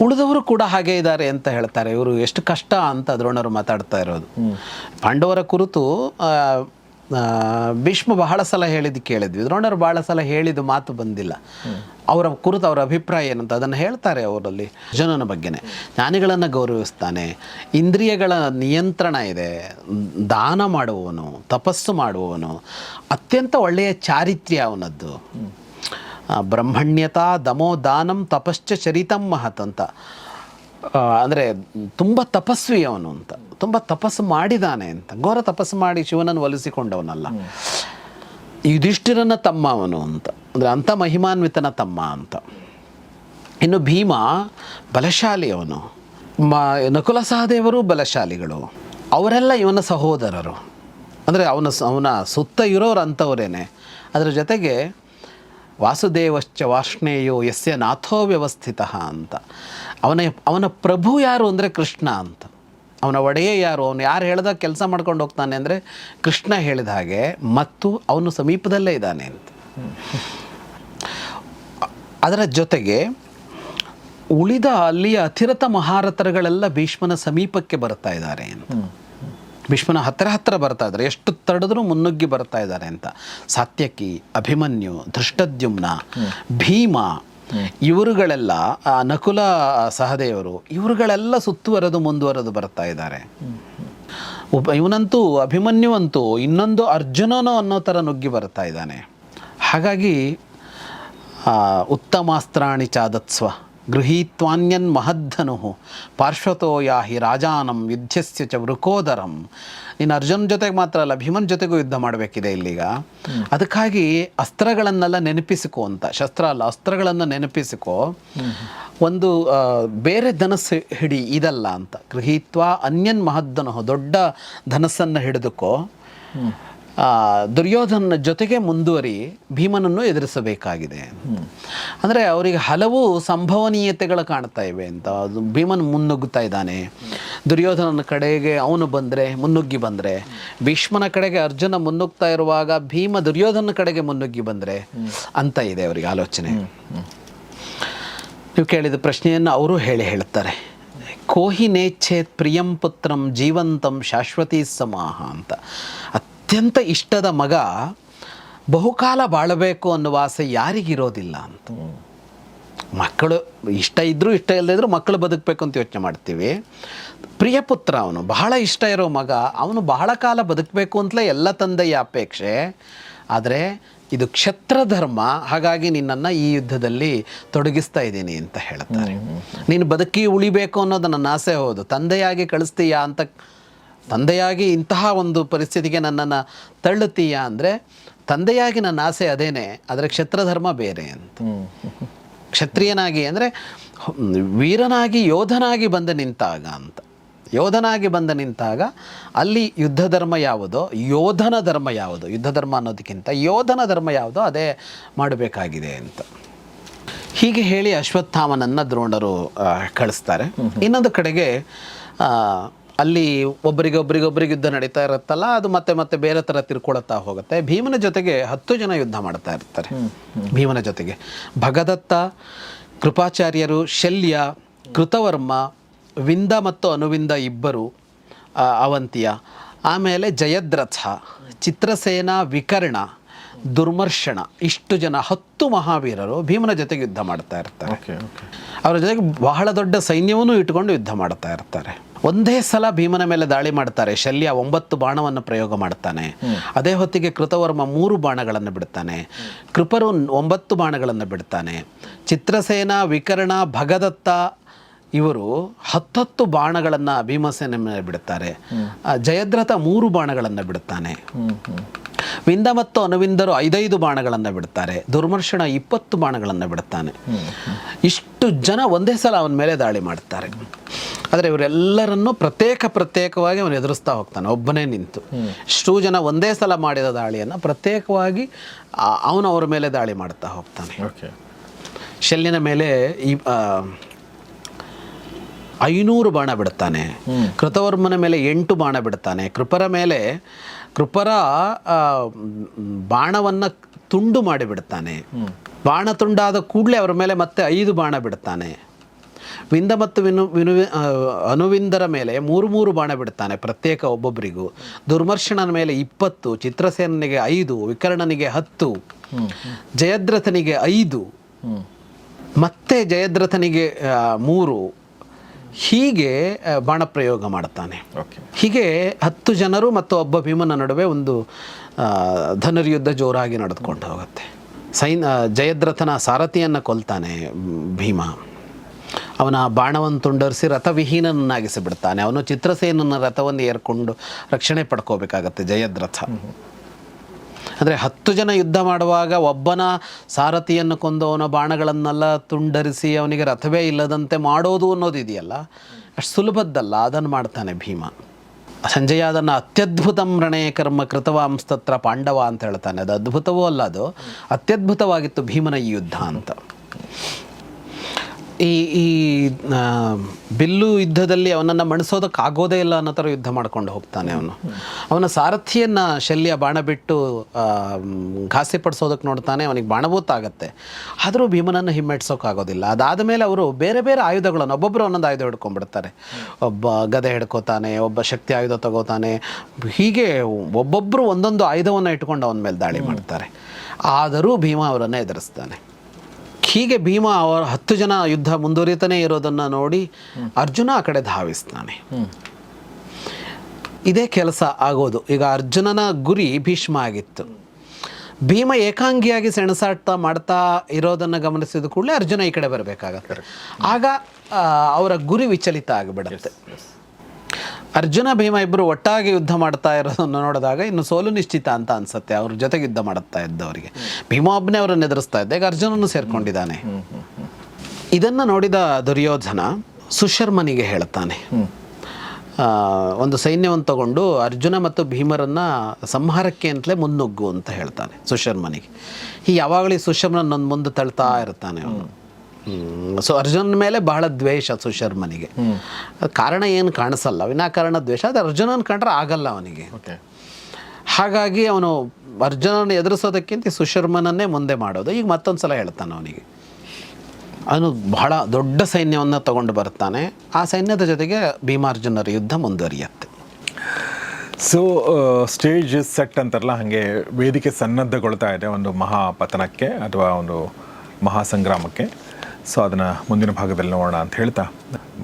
ಉಳಿದವರು ಕೂಡ ಹಾಗೆ ಇದ್ದಾರೆ ಅಂತ ಹೇಳ್ತಾರೆ. ಇವರು ಎಷ್ಟು ಕಷ್ಟ ಅಂತ ದ್ರೋಣರು ಮಾತಾಡ್ತಾ ಇರೋದು. ಪಾಂಡವರ ಕುರಿತು ಭೀಷ್ಮ ಬಹಳ ಸಲ ಹೇಳಿದ್ದು ಕೇಳಿದ್ವಿ. ದ್ರೋಣರು ಬಹಳ ಸಲ ಹೇಳಿದ ಮಾತು ಬಂದಿಲ್ಲ. ಅವರ ಕುರಿತು ಅವರ ಅಭಿಪ್ರಾಯ ಏನಂತ ಅದನ್ನು ಹೇಳ್ತಾರೆ ಅವರಲ್ಲಿ ಜನನ ಬಗ್ಗೆನೇ. ಜ್ಞಾನಿಗಳನ್ನು ಗೌರವಿಸ್ತಾನೆ. ಇಂದ್ರಿಯಗಳ ನಿಯಂತ್ರಣ ಇದೆ. ದಾನ ಮಾಡುವವನು, ತಪಸ್ಸು ಮಾಡುವವನು. ಅತ್ಯಂತ ಒಳ್ಳೆಯ ಚಾರಿತ್ರ್ಯ ಅವನದ್ದು. ಬ್ರಹ್ಮಣ್ಯತಾ ದಮೋ ದಾನಂ ತಪಶ್ಚ ಚರಿತಂ ಮಹತ್ ಅಂತ. ಅಂದರೆ ತುಂಬ ತಪಸ್ವಿ ಅವನು ಅಂತ. ತುಂಬ ತಪಸ್ಸು ಮಾಡಿದಾನೆ ಅಂತ. ಘೋರ ತಪಸ್ಸು ಮಾಡಿ ಶಿವನನ್ನು ಒಲಿಸಿಕೊಂಡವನಲ್ಲ. ಯುಧಿಷ್ಠಿರನ ತಮ್ಮ ಅವನು ಅಂತ. ಅಂದರೆ ಅಂಥ ಮಹಿಮಾನ್ವಿತನ ತಮ್ಮ ಅಂತ. ಇನ್ನು ಭೀಮ ಬಲಶಾಲಿ ಅವನು. ಮ ನಕುಲ ಸಹದೇವರು ಬಲಶಾಲಿಗಳು. ಅವರೆಲ್ಲ ಇವನ ಸಹೋದರರು. ಅಂದರೆ ಅವನ ಅವನ ಸುತ್ತ ಇರೋರು ಅಂಥವರೇನೆ. ಅದರ ಜೊತೆಗೆ ವಾಸುದೇವಶ್ಚ ವಾಷ್ಣೇಯೋ ಯಸ್ಯ ನಾಥೋ ವ್ಯವಸ್ಥಿತ ಅಂತ. ಅವನ ಅವನ ಪ್ರಭು ಯಾರು ಅಂದರೆ ಕೃಷ್ಣ ಅಂತ. ಅವನ ಒಡೆಯ ಯಾರು? ಅವನು ಯಾರು ಹೇಳ್ದಾಗ ಕೆಲಸ ಮಾಡ್ಕೊಂಡು ಹೋಗ್ತಾನೆ ಅಂದರೆ ಕೃಷ್ಣ ಹೇಳಿದ ಹಾಗೆ ಮತ್ತು ಅವನು ಸಮೀಪದಲ್ಲೇ ಇದ್ದಾನೆ ಅಂತ. ಅದರ ಜೊತೆಗೆ ಉಳಿದ ಅಲ್ಲಿಯ ಅತಿರಥ ಮಹಾರಥರುಗಳೆಲ್ಲ ಭೀಷ್ಮನ ಸಮೀಪಕ್ಕೆ ಬರ್ತಾ ಇದ್ದಾರೆ ಅಂತ. ಭೀಷ್ಮನ ಹತ್ತಿರ ಹತ್ತಿರ ಬರ್ತಾ ಇದ್ದಾರೆ. ಎಷ್ಟು ತಡೆದ್ರೂ ಮುನ್ನುಗ್ಗಿ ಬರ್ತಾ ಇದ್ದಾರೆ ಅಂತ. ಸಾತ್ಯಕಿ ಅಭಿಮನ್ಯು ಧೃಷ್ಟದ್ಯುಮ್ನ ಭೀಮ ಇವರುಗಳೆಲ್ಲ ನಕುಲ ಸಹದೇವರು ಇವರುಗಳೆಲ್ಲ ಸುತ್ತುವರೆದು ಮುಂದುವರೆದು ಬರ್ತಾ ಇದ್ದಾರೆ. ಒಬ್ಬ ಇವನಂತೂ ಅಭಿಮನ್ಯು ಅಂತೂ ಇನ್ನೊಂದು ಅರ್ಜುನನು ಅನ್ನೋ ಥರ ನುಗ್ಗಿ ಬರ್ತಾ ಇದ್ದಾನೆ. ಹಾಗಾಗಿ ಉತ್ತಮಾಸ್ತ್ರಾಣಿ ಚಾದತ್ಸ್ವ ಗೃಹೀತ್ವಾನ್ಯನ್ ಮಹದ್ಧನು ಪಾರ್ಶ್ವತೋ ಯಾಹಿ ರಾಜಾನಂ ಯುದ್ಧಸ್ಯ ಚ ವೃಕೋದರಂ ನೀನು ಅರ್ಜುನ್ ಜೊತೆಗೆ ಮಾತ್ರ ಅಲ್ಲ ಭೀಮನ್ ಜೊತೆಗೂ ಯುದ್ಧ ಮಾಡಬೇಕಿದೆ ಇಲ್ಲಿಗ. ಅದಕ್ಕಾಗಿ ಅಸ್ತ್ರಗಳನ್ನೆಲ್ಲ ನೆನಪಿಸಿಕೋ ಅಂತ ಶಸ್ತ್ರ ಅಲ್ಲ ಅಸ್ತ್ರಗಳನ್ನು ನೆನಪಿಸಿಕೋ. ಒಂದು ಬೇರೆ ಧನಸ್ಸು ಹಿಡಿ ಇದಲ್ಲ ಅಂತ. ಗೃಹೀತ್ವ ಅನ್ಯನ್ ಮಹದ್ದನು ದೊಡ್ಡ ಧನಸ್ಸನ್ನು ಹಿಡಿದುಕೋ. ದುರ್ಯೋಧನ ಜೊತೆಗೆ ಮುಂದುವರಿ ಭೀಮನನ್ನು ಎದುರಿಸಬೇಕಾಗಿದೆ. ಅಂದರೆ ಅವರಿಗೆ ಹಲವು ಸಂಭವನೀಯತೆಗಳು ಕಾಣ್ತಾ ಇವೆ ಅಂತ. ಭೀಮನ್ ಮುನ್ನುಗ್ಗುತ್ತಾ ಇದ್ದಾನೆ. ದುರ್ಯೋಧನನ ಕಡೆಗೆ ಅವನು ಬಂದರೆ, ಮುನ್ನುಗ್ಗಿ ಬಂದರೆ, ಭೀಷ್ಮನ ಕಡೆಗೆ ಅರ್ಜುನ ಮುನ್ನುಗ್ತಾ ಇರುವಾಗ ಭೀಮ ದುರ್ಯೋಧನ ಕಡೆಗೆ ಮುನ್ನುಗ್ಗಿ ಬಂದರೆ ಅಂತ ಇದೆ ಅವರಿಗೆ ಆಲೋಚನೆ. ನೀವು ಕೇಳಿದ ಪ್ರಶ್ನೆಯನ್ನು ಅವರು ಹೇಳಿ ಹೇಳ್ತಾರೆ. ಕೋಹಿ ನೇಚ್ಛೇತ್ ಪ್ರಿಯಂ ಪುತ್ರಂ ಜೀವಂತಂ ಶಾಶ್ವತಿ ಸಮಾಹ ಅಂತ. ಅತ್ಯಂತ ಇಷ್ಟದ ಮಗ ಬಹುಕಾಲ ಬಾಳಬೇಕು ಅನ್ನುವ ಆಸೆ ಯಾರಿಗಿರೋದಿಲ್ಲ ಅಂತ. ಮಕ್ಕಳು ಇಷ್ಟ ಇದ್ದರೂ ಇಷ್ಟ ಇಲ್ಲದೇ ಇದ್ದರೂ ಮಕ್ಕಳು ಬದುಕಬೇಕು ಅಂತ ಯೋಚನೆ ಮಾಡ್ತೀವಿ. ಪ್ರಿಯ ಪುತ್ರ ಅವನು ಬಹಳ ಇಷ್ಟ ಇರೋ ಮಗ ಅವನು ಬಹಳ ಕಾಲ ಬದುಕಬೇಕು ಅಂತಲೇ ಎಲ್ಲ ತಂದೆಯ ಅಪೇಕ್ಷೆ. ಆದರೆ ಇದು ಕ್ಷತ್ರ ಧರ್ಮ ಹಾಗಾಗಿ ನಿನ್ನನ್ನು ಈ ಯುದ್ಧದಲ್ಲಿ ತೊಡಗಿಸ್ತಾ ಇದ್ದೀನಿ ಅಂತ ಹೇಳ್ತಾರೆ. ನೀನು ಬದುಕಿ ಉಳಿಬೇಕು ಅನ್ನೋದು ನನ್ನ ಆಸೆ ಹೌದು ತಂದೆಯಾಗಿ ಕಳಿಸ್ತೀಯಾ ಅಂತ ತಂದೆಯಾಗಿ ಇಂತಹ ಒಂದು ಪರಿಸ್ಥಿತಿಗೆ ನನ್ನನ್ನು ತಳ್ಳುತ್ತೀಯ ಅಂದರೆ ತಂದೆಯಾಗಿ ನನ್ನ ಆಸೆ ಅದೇನೆ ಆದರೆ ಕ್ಷತ್ರಧರ್ಮ ಬೇರೆ ಅಂತ. ಕ್ಷತ್ರಿಯನಾಗಿ ಅಂದರೆ ವೀರನಾಗಿ ಯೋಧನಾಗಿ ಬಂದು ನಿಂತಾಗ ಅಂತ. ಯೋಧನಾಗಿ ಬಂದು ನಿಂತಾಗ ಅಲ್ಲಿ ಯುದ್ಧ ಧರ್ಮ ಯಾವುದೋ ಯೋಧನ ಧರ್ಮ ಯಾವುದು ಯುದ್ಧ ಧರ್ಮ ಅನ್ನೋದಕ್ಕಿಂತ ಯೋಧನ ಧರ್ಮ ಯಾವುದೋ ಅದೇ ಮಾಡಬೇಕಾಗಿದೆ ಅಂತ. ಹೀಗೆ ಹೇಳಿ ಅಶ್ವತ್ಥಾಮನನ್ನು ದ್ರೋಣರು ಕಳಿಸ್ತಾರೆ. ಇನ್ನೊಂದು ಕಡೆಗೆ ಅಲ್ಲಿ ಒಬ್ಬರಿಗೆ ಒಬ್ರಿಗೊಬ್ರಿಗೆ ಯುದ್ಧ ನಡೀತಾ ಇರುತ್ತಲ್ಲ ಅದು ಮತ್ತೆ ಮತ್ತೆ ಬೇರೆ ಥರ ತಿರ್ಕೊಳ್ತಾ ಹೋಗುತ್ತೆ. ಭೀಮನ ಜೊತೆಗೆ ಹತ್ತು ಜನ ಯುದ್ಧ ಮಾಡ್ತಾ ಇರ್ತಾರೆ. ಭೀಮನ ಜೊತೆಗೆ. ಭಗದತ್ತ ಕೃಪಾಚಾರ್ಯರು ಶಲ್ಯ ಕೃತವರ್ಮ ವಿಂದ ಮತ್ತು ಅನುವಿಂದ ಇಬ್ಬರು ಅವಂತಿಯ. ಆಮೇಲೆ ಜಯದ್ರಥ ಚಿತ್ರಸೇನ ವಿಕರ್ಣ ದುರ್ಮರ್ಷಣ ಇಷ್ಟು ಜನ ಹತ್ತು ಮಹಾವೀರರು ಭೀಮನ ಜೊತೆಗೆ ಯುದ್ಧ ಮಾಡ್ತಾ ಇರ್ತಾರೆ. ಅವರ ಜೊತೆಗೆ ಬಹಳ ದೊಡ್ಡ ಸೈನ್ಯವನ್ನು ಇಟ್ಕೊಂಡು ಯುದ್ಧ ಮಾಡ್ತಾ ಇರ್ತಾರೆ. ಒಂದೇ ಸಲ ಭೀಮನ ಮೇಲೆ ದಾಳಿ ಮಾಡ್ತಾರೆ. ಶಲ್ಯ ಒಂಬತ್ತು ಬಾಣವನ್ನು ಪ್ರಯೋಗ ಮಾಡ್ತಾನೆ. ಅದೇ ಹೊತ್ತಿಗೆ ಕೃತವರ್ಮ ಮೂರು ಬಾಣಗಳನ್ನು ಬಿಡ್ತಾನೆ. ಕೃಪರು ಒಂಬತ್ತು ಬಾಣಗಳನ್ನು ಬಿಡ್ತಾನೆ. ಚಿತ್ರಸೇನ ವಿಕರ್ಣ ಭಗದತ್ತ ಇವರು ಹತ್ತತ್ತು ಬಾಣಗಳನ್ನು ಭೀಮಸೇನ ಮೇಲೆ ಬಿಡುತ್ತಾರೆ ಜಯದ್ರಥ ಮೂರು ಬಾಣಗಳನ್ನು ಬಿಡುತ್ತಾನೆ ವಿಂದ ಮತ್ತು ಅನುವಿಂದರು ಐದೈದು ಬಾಣಗಳನ್ನು ಬಿಡ್ತಾರೆ. ದುರ್ಮರ್ಷಣ ಇಪ್ಪತ್ತು ಬಾಣಗಳನ್ನು ಬಿಡುತ್ತಾನೆ ಇಷ್ಟು ಜನ ಒಂದೇ ಸಲ ಅವನ ಮೇಲೆ ದಾಳಿ ಮಾಡ್ತಾರೆ. ಆದರೆ ಇವರೆಲ್ಲರನ್ನೂ ಪ್ರತ್ಯೇಕ ಪ್ರತ್ಯೇಕವಾಗಿ ಅವನು ಎದುರಿಸ್ತಾ ಹೋಗ್ತಾನೆ ಒಬ್ಬನೇ ನಿಂತು. ಇಷ್ಟು ಜನ ಒಂದೇ ಸಲ ಮಾಡಿದ ದಾಳಿಯನ್ನು ಪ್ರತ್ಯೇಕವಾಗಿ ಅವನು ಅವರ ಮೇಲೆ ದಾಳಿ ಮಾಡ್ತಾ ಹೋಗ್ತಾನೆ. ಓಕೆ. ಶಲ್ಯನ ಮೇಲೆ ಈ ಐನೂರು ಬಾಣ ಬಿಡ್ತಾನೆ. ಕೃತವರ್ಮನ ಮೇಲೆ ಎಂಟು ಬಾಣ ಬಿಡ್ತಾನೆ. ಕೃಪರ ಮೇಲೆ ಕೃಪರ ಬಾಣವನ್ನು ತುಂಡು ಮಾಡಿ ಬಿಡುತ್ತಾನೆ ಬಾಣ ತುಂಡಾದ ಕೂಡಲೇ ಅವರ ಮೇಲೆ ಮತ್ತೆ ಐದು ಬಾಣ ಬಿಡುತ್ತಾನೆ ವಿಂದ ಮತ್ತು ವಿನು ವಿನು ಅನುವಿಂದರ ಮೇಲೆ ಮೂರು ಮೂರು ಬಾಣ ಬಿಡ್ತಾನೆ ಪ್ರತ್ಯೇಕ ಒಬ್ಬೊಬ್ಬರಿಗೂ. ದುರ್ಮರ್ಷಣನ ಮೇಲೆ ಇಪ್ಪತ್ತು ಚಿತ್ರಸೇನನಿಗೆ ಐದು ವಿಕರ್ಣನಿಗೆ ಹತ್ತು ಜಯದ್ರಥನಿಗೆ ಐದು ಮತ್ತೆ ಜಯದ್ರಥನಿಗೆ ಮೂರು. ಹೀಗೆ ಬಾಣ ಪ್ರಯೋಗ ಮಾಡುತ್ತಾನೆ ಓಕೆ. ಹೀಗೆ ಹತ್ತು ಜನರು ಮತ್ತು ಒಬ್ಬ ಭೀಮನ ನಡುವೆ ಒಂದು ಧನುರ್ಯುದ್ಧ ಜೋರಾಗಿ ನಡೆದುಕೊಂಡು ಹೋಗುತ್ತೆ. ಸೈನ್ ಜಯದ್ರಥನ ಸಾರಥಿಯನ್ನು ಕೊಲ್ತಾನೆ ಭೀಮ. ಅವನ ಬಾಣವನ್ನು ತುಂಡರಿಸಿ ರಥವಿಹೀನನ್ನಾಗಿಸಿಬಿಡ್ತಾನೆ ಅವನು ಚಿತ್ರಸೇನನ ರಥವನ್ನು ಏರ್ಕೊಂಡು ರಕ್ಷಣೆ ಪಡ್ಕೋಬೇಕಾಗತ್ತೆ, ಜಯದ್ರಥ. ಅಂದರೆ ಹತ್ತು ಜನ ಯುದ್ಧ ಮಾಡುವಾಗ ಒಬ್ಬನ ಸಾರಥಿಯನ್ನು ಕೊಂದು ಅವನ ಬಾಣಗಳನ್ನೆಲ್ಲ ತುಂಡರಿಸಿ ಅವನಿಗೆ ರಥವೇ ಇಲ್ಲದಂತೆ ಮಾಡೋದು ಅನ್ನೋದು ಇದೆಯಲ್ಲ? ಅಷ್ಟು ಸುಲಭದ್ದಲ್ಲ, ಅದನ್ನು ಮಾಡ್ತಾನೆ ಭೀಮ. ಸಂಜಯ ಅದನ್ನು ಅತ್ಯದ್ಭುತ ರಣೇ ಕರ್ಮ ಕೃತವಾಂಸ್ತತ್ರ ಪಾಂಡವ ಅಂತ ಹೇಳ್ತಾನೆ. ಅದು ಅದ್ಭುತವೂ ಅಲ್ಲ ಅದು, ಅತ್ಯದ್ಭುತವಾಗಿತ್ತು ಭೀಮನ ಈ ಯುದ್ಧ ಅಂತ. ಈ ಈ ಬಿಲ್ಲು ಯುದ್ಧದಲ್ಲಿ ಅವನನ್ನು ಮಣಿಸೋದಕ್ಕೆ ಆಗೋದೇ ಇಲ್ಲ ಅನ್ನೋ ಥರ ಯುದ್ಧ ಮಾಡ್ಕೊಂಡು ಹೋಗ್ತಾನೆ ಅವನು. ಅವನ ಸಾರಥಿಯನ್ನು ಶಲ್ಯ ಬಾಣ ಬಿಟ್ಟು ಘಾಸಿ ಪಡಿಸೋದಕ್ಕೆ ನೋಡ್ತಾನೆ, ಅವನಿಗೆ ಬಾಣಭೂತ ಆಗುತ್ತೆ. ಆದರೂ ಭೀಮನನ್ನು ಹಿಮ್ಮೆಟ್ಸೋಕ್ಕಾಗೋದಿಲ್ಲ ಅದಾದ ಮೇಲೆ ಅವರು ಬೇರೆ ಬೇರೆ ಆಯುಧಗಳನ್ನು ಒಬ್ಬೊಬ್ಬರು ಒಂದೊಂದು ಆಯುಧ ಹಿಡ್ಕೊಂಡ್ಬಿಡ್ತಾರೆ. ಒಬ್ಬ ಗದೆ ಹಿಡ್ಕೋತಾನೆ, ಒಬ್ಬ ಶಕ್ತಿ ಆಯುಧ ತಗೋತಾನೆ. ಹೀಗೆ ಒಬ್ಬೊಬ್ಬರು ಒಂದೊಂದು ಆಯುಧವನ್ನು ಇಟ್ಕೊಂಡು ಅವನ ಮೇಲೆ ದಾಳಿ ಮಾಡ್ತಾರೆ. ಆದರೂ ಭೀಮ ಅವರನ್ನು ಎದುರಿಸ್ತಾನೆ. ಹೀಗೆ ಭೀಮ ಅವರ ಹತ್ತು ಜನ ಯುದ್ಧ ಮುಂದುವರಿತಾನೆ ಇರೋದನ್ನು ನೋಡಿ ಅರ್ಜುನ ಆ ಕಡೆ ಧಾವಿಸ್ತಾನೆ. ಇದೇ ಕೆಲಸ ಆಗೋದು. ಈಗ ಅರ್ಜುನನ ಗುರಿ ಭೀಷ್ಮ ಆಗಿತ್ತು. ಭೀಮ ಏಕಾಂಗಿಯಾಗಿ ಸೆಣಸಾಡ್ತಾ ಮಾಡ್ತಾ ಇರೋದನ್ನು ಗಮನಿಸಿದ ಕೂಡಲೇ ಅರ್ಜುನ ಈ ಕಡೆ ಬರಬೇಕಾಗತ್ತೆ. ಆಗ ಅವರ ಗುರಿ ವಿಚಲಿತ ಆಗಿಬಿಡುತ್ತೆ. ಅರ್ಜುನ ಭೀಮ ಇಬ್ಬರು ಒಟ್ಟಾಗಿ ಯುದ್ಧ ಮಾಡ್ತಾ ಇರೋದನ್ನು ನೋಡಿದಾಗ ಇನ್ನು ಸೋಲು ನಿಶ್ಚಿತ ಅಂತ ಅನ್ಸುತ್ತೆ. ಅವ್ರ ಜೊತೆಗೆ ಯುದ್ಧ ಮಾಡುತ್ತಾ ಇದ್ದವರಿಗೆ. ಭೀಮ ಒಬ್ಬನೇ ಅವರನ್ನು ಎದುರಿಸ್ತಾ ಇದ್ದ. ಈಗ ಅರ್ಜುನನ್ನು ಸೇರ್ಕೊಂಡಿದ್ದಾನೆ. ಇದನ್ನು ನೋಡಿದ ದುರ್ಯೋಧನ ಸುಶರ್ಮನಿಗೆ ಹೇಳ್ತಾನೆ ಒಂದು ಸೈನ್ಯವನ್ನು ತಗೊಂಡು ಅರ್ಜುನ ಮತ್ತು ಭೀಮರನ್ನ ಸಂಹಾರಕ್ಕೆ ಅಂತಲೇ ಮುನ್ನುಗ್ಗು ಅಂತ ಹೇಳ್ತಾನೆ ಸುಶರ್ಮನಿಗೆ. ಈ ಯಾವಾಗಲೂ ಈ ಸುಶರ್ಮನ ನನ್ನ ಮುಂದೆ ತಳ್ತಾ ಇರ್ತಾನೆ ಅವನು. ಸೊ ಅರ್ಜುನನ ಮೇಲೆ ಬಹಳ ದ್ವೇಷ ಸುಶರ್ಮನಿಗೆ. ಕಾರಣ ಏನು ಕಾಣಿಸಲ್ಲ. ವಿನಾಕಾರಣ ದ್ವೇಷ ಅದು ಅರ್ಜುನನ ಕಂಡ್ರೆ ಆಗಲ್ಲ ಅವನಿಗೆ. ಹಾಗಾಗಿ ಅವನು ಅರ್ಜುನನ ಎದುರಿಸೋದಕ್ಕಿಂತ ಸುಶರ್ಮನನ್ನೇ ಮುಂದೆ ಮಾಡೋದು. ಈಗ ಮತ್ತೊಂದು ಸಲ ಹೇಳ್ತಾನೆ ಅವನಿಗೆ. ಅವನು ಬಹಳ ದೊಡ್ಡ ಸೈನ್ಯವನ್ನು ತಗೊಂಡು ಬರ್ತಾನೆ. ಆ ಸೈನ್ಯದ ಜೊತೆಗೆ ಭೀಮಾರ್ಜುನರ ಯುದ್ಧ ಮುಂದುವರಿಯುತ್ತೆ. ಸೊ ಸ್ಟೇಜ್ ಸೆಟ್ ಅಂತಾರಲ್ಲ ಹಾಗೆ ವೇದಿಕೆ ಸನ್ನದ್ಧಗೊಳ್ತಾ ಇದೆ ಒಂದು ಮಹಾಪತನಕ್ಕೆ ಅಥವಾ ಒಂದು ಮಹಾಸಂಗ್ರಾಮಕ್ಕೆ. ಸೊ ಅದನ್ನು ಮುಂದಿನ ಭಾಗದಲ್ಲಿ ನೋಡೋಣ ಅಂತ ಹೇಳ್ತಾ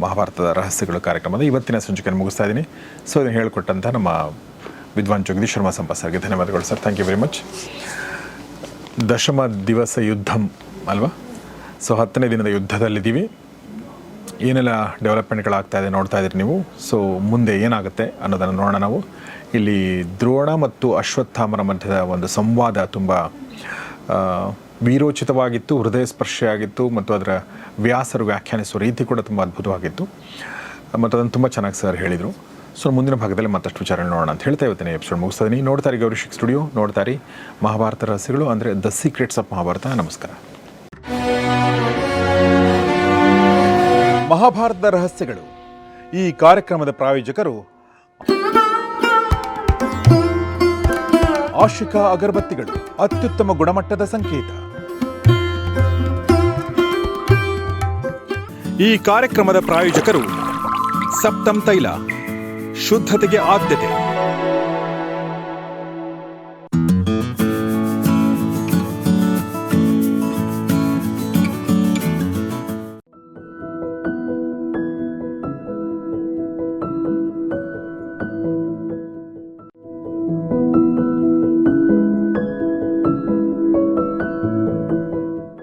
ಮಹಾಭಾರತದ ರಹಸ್ಯಗಳು ಕಾರ್ಯಕ್ರಮದ ಇವತ್ತಿನ ಸಂಚಿಕೆಯನ್ನು ಮುಗಿಸ್ತಾ ಇದ್ದೀನಿ. ಸೊ ಇದನ್ನು ಹೇಳಿಕೊಟ್ಟಂಥ ನಮ್ಮ ವಿದ್ವಾನ್ ಜಗದೀಶ್ ಶರ್ಮಾ ಸಂಪ ಸರ್ಗೆ ಧನ್ಯವಾದಗಳು sir. Thank you very much ದಶಮ ದಿವಸ ಯುದ್ಧಂ ಅಲ್ವಾ? ಸೊ ಹತ್ತನೇ ದಿನದ ಯುದ್ಧದಲ್ಲಿದ್ದೀವಿ. ಏನೆಲ್ಲ ಡೆವಲಪ್ಮೆಂಟ್ಗಳಾಗ್ತಾ ಇದೆ ನೋಡ್ತಾ ಇದ್ದೀರಿ ನೀವು. ಸೊ ಮುಂದೆ ಏನಾಗುತ್ತೆ ಅನ್ನೋದನ್ನು ನೋಡೋಣ ನಾವು. ಇಲ್ಲಿ ದ್ರೋಣ ಮತ್ತು ಅಶ್ವತ್ಥಾಮರ ಮಧ್ಯದ ಒಂದು ಸಂವಾದ ತುಂಬ ವೀರೋಚಿತವಾಗಿತ್ತು ಹೃದಯ ಸ್ಪರ್ಶಿಯಾಗಿತ್ತು ಮತ್ತು ಅದರ ವ್ಯಾಸರು ವ್ಯಾಖ್ಯಾನಿಸುವ ರೀತಿ ಕೂಡ ತುಂಬ ಅದ್ಭುತವಾಗಿತ್ತು. ಮತ್ತು ಅದನ್ನು ತುಂಬ ಚೆನ್ನಾಗಿ ಸರ್ ಹೇಳಿದರು. ಸೊ, ಮುಂದಿನ ಭಾಗದಲ್ಲಿ ಮತ್ತಷ್ಟು ವಿಚಾರ ನೋಡೋಣ ಅಂತ ಹೇಳ್ತಾ ಇವತ್ತಿನ ಎಪಿಸೋಡ್ ಮುಗಿಸ್ತಾ ಇದ್ದೀನಿ. ನೋಡ್ತಾರೆ ಗೌರಿಶಿಕ್ ಸ್ಟುಡಿಯೋ ನೋಡ್ತಾರೆ ಮಹಾಭಾರತ ರಹಸ್ಯಗಳು, ಅಂದರೆ ದ ಸೀಕ್ರೆಟ್ಸ್ ಆಫ್ ಮಹಾಭಾರತ ನಮಸ್ಕಾರ. ಮಹಾಭಾರತದ ರಹಸ್ಯಗಳು. ಈ ಕಾರ್ಯಕ್ರಮದ ಪ್ರಾಯೋಜಕರು ಆಶಿಕಾ ಅಗರಬತ್ತಿಗಳು, ಅತ್ಯುತ್ತಮ ಗುಣಮಟ್ಟದ ಸಂಕೇತ. ಈ ಕಾರ್ಯಕ್ರಮದ ಪ್ರಾಯೋಜಕರು ಸಪ್ತಂ ತೈಲ ಶುದ್ಧತೆಗೆ ಆದ್ಯತೆ.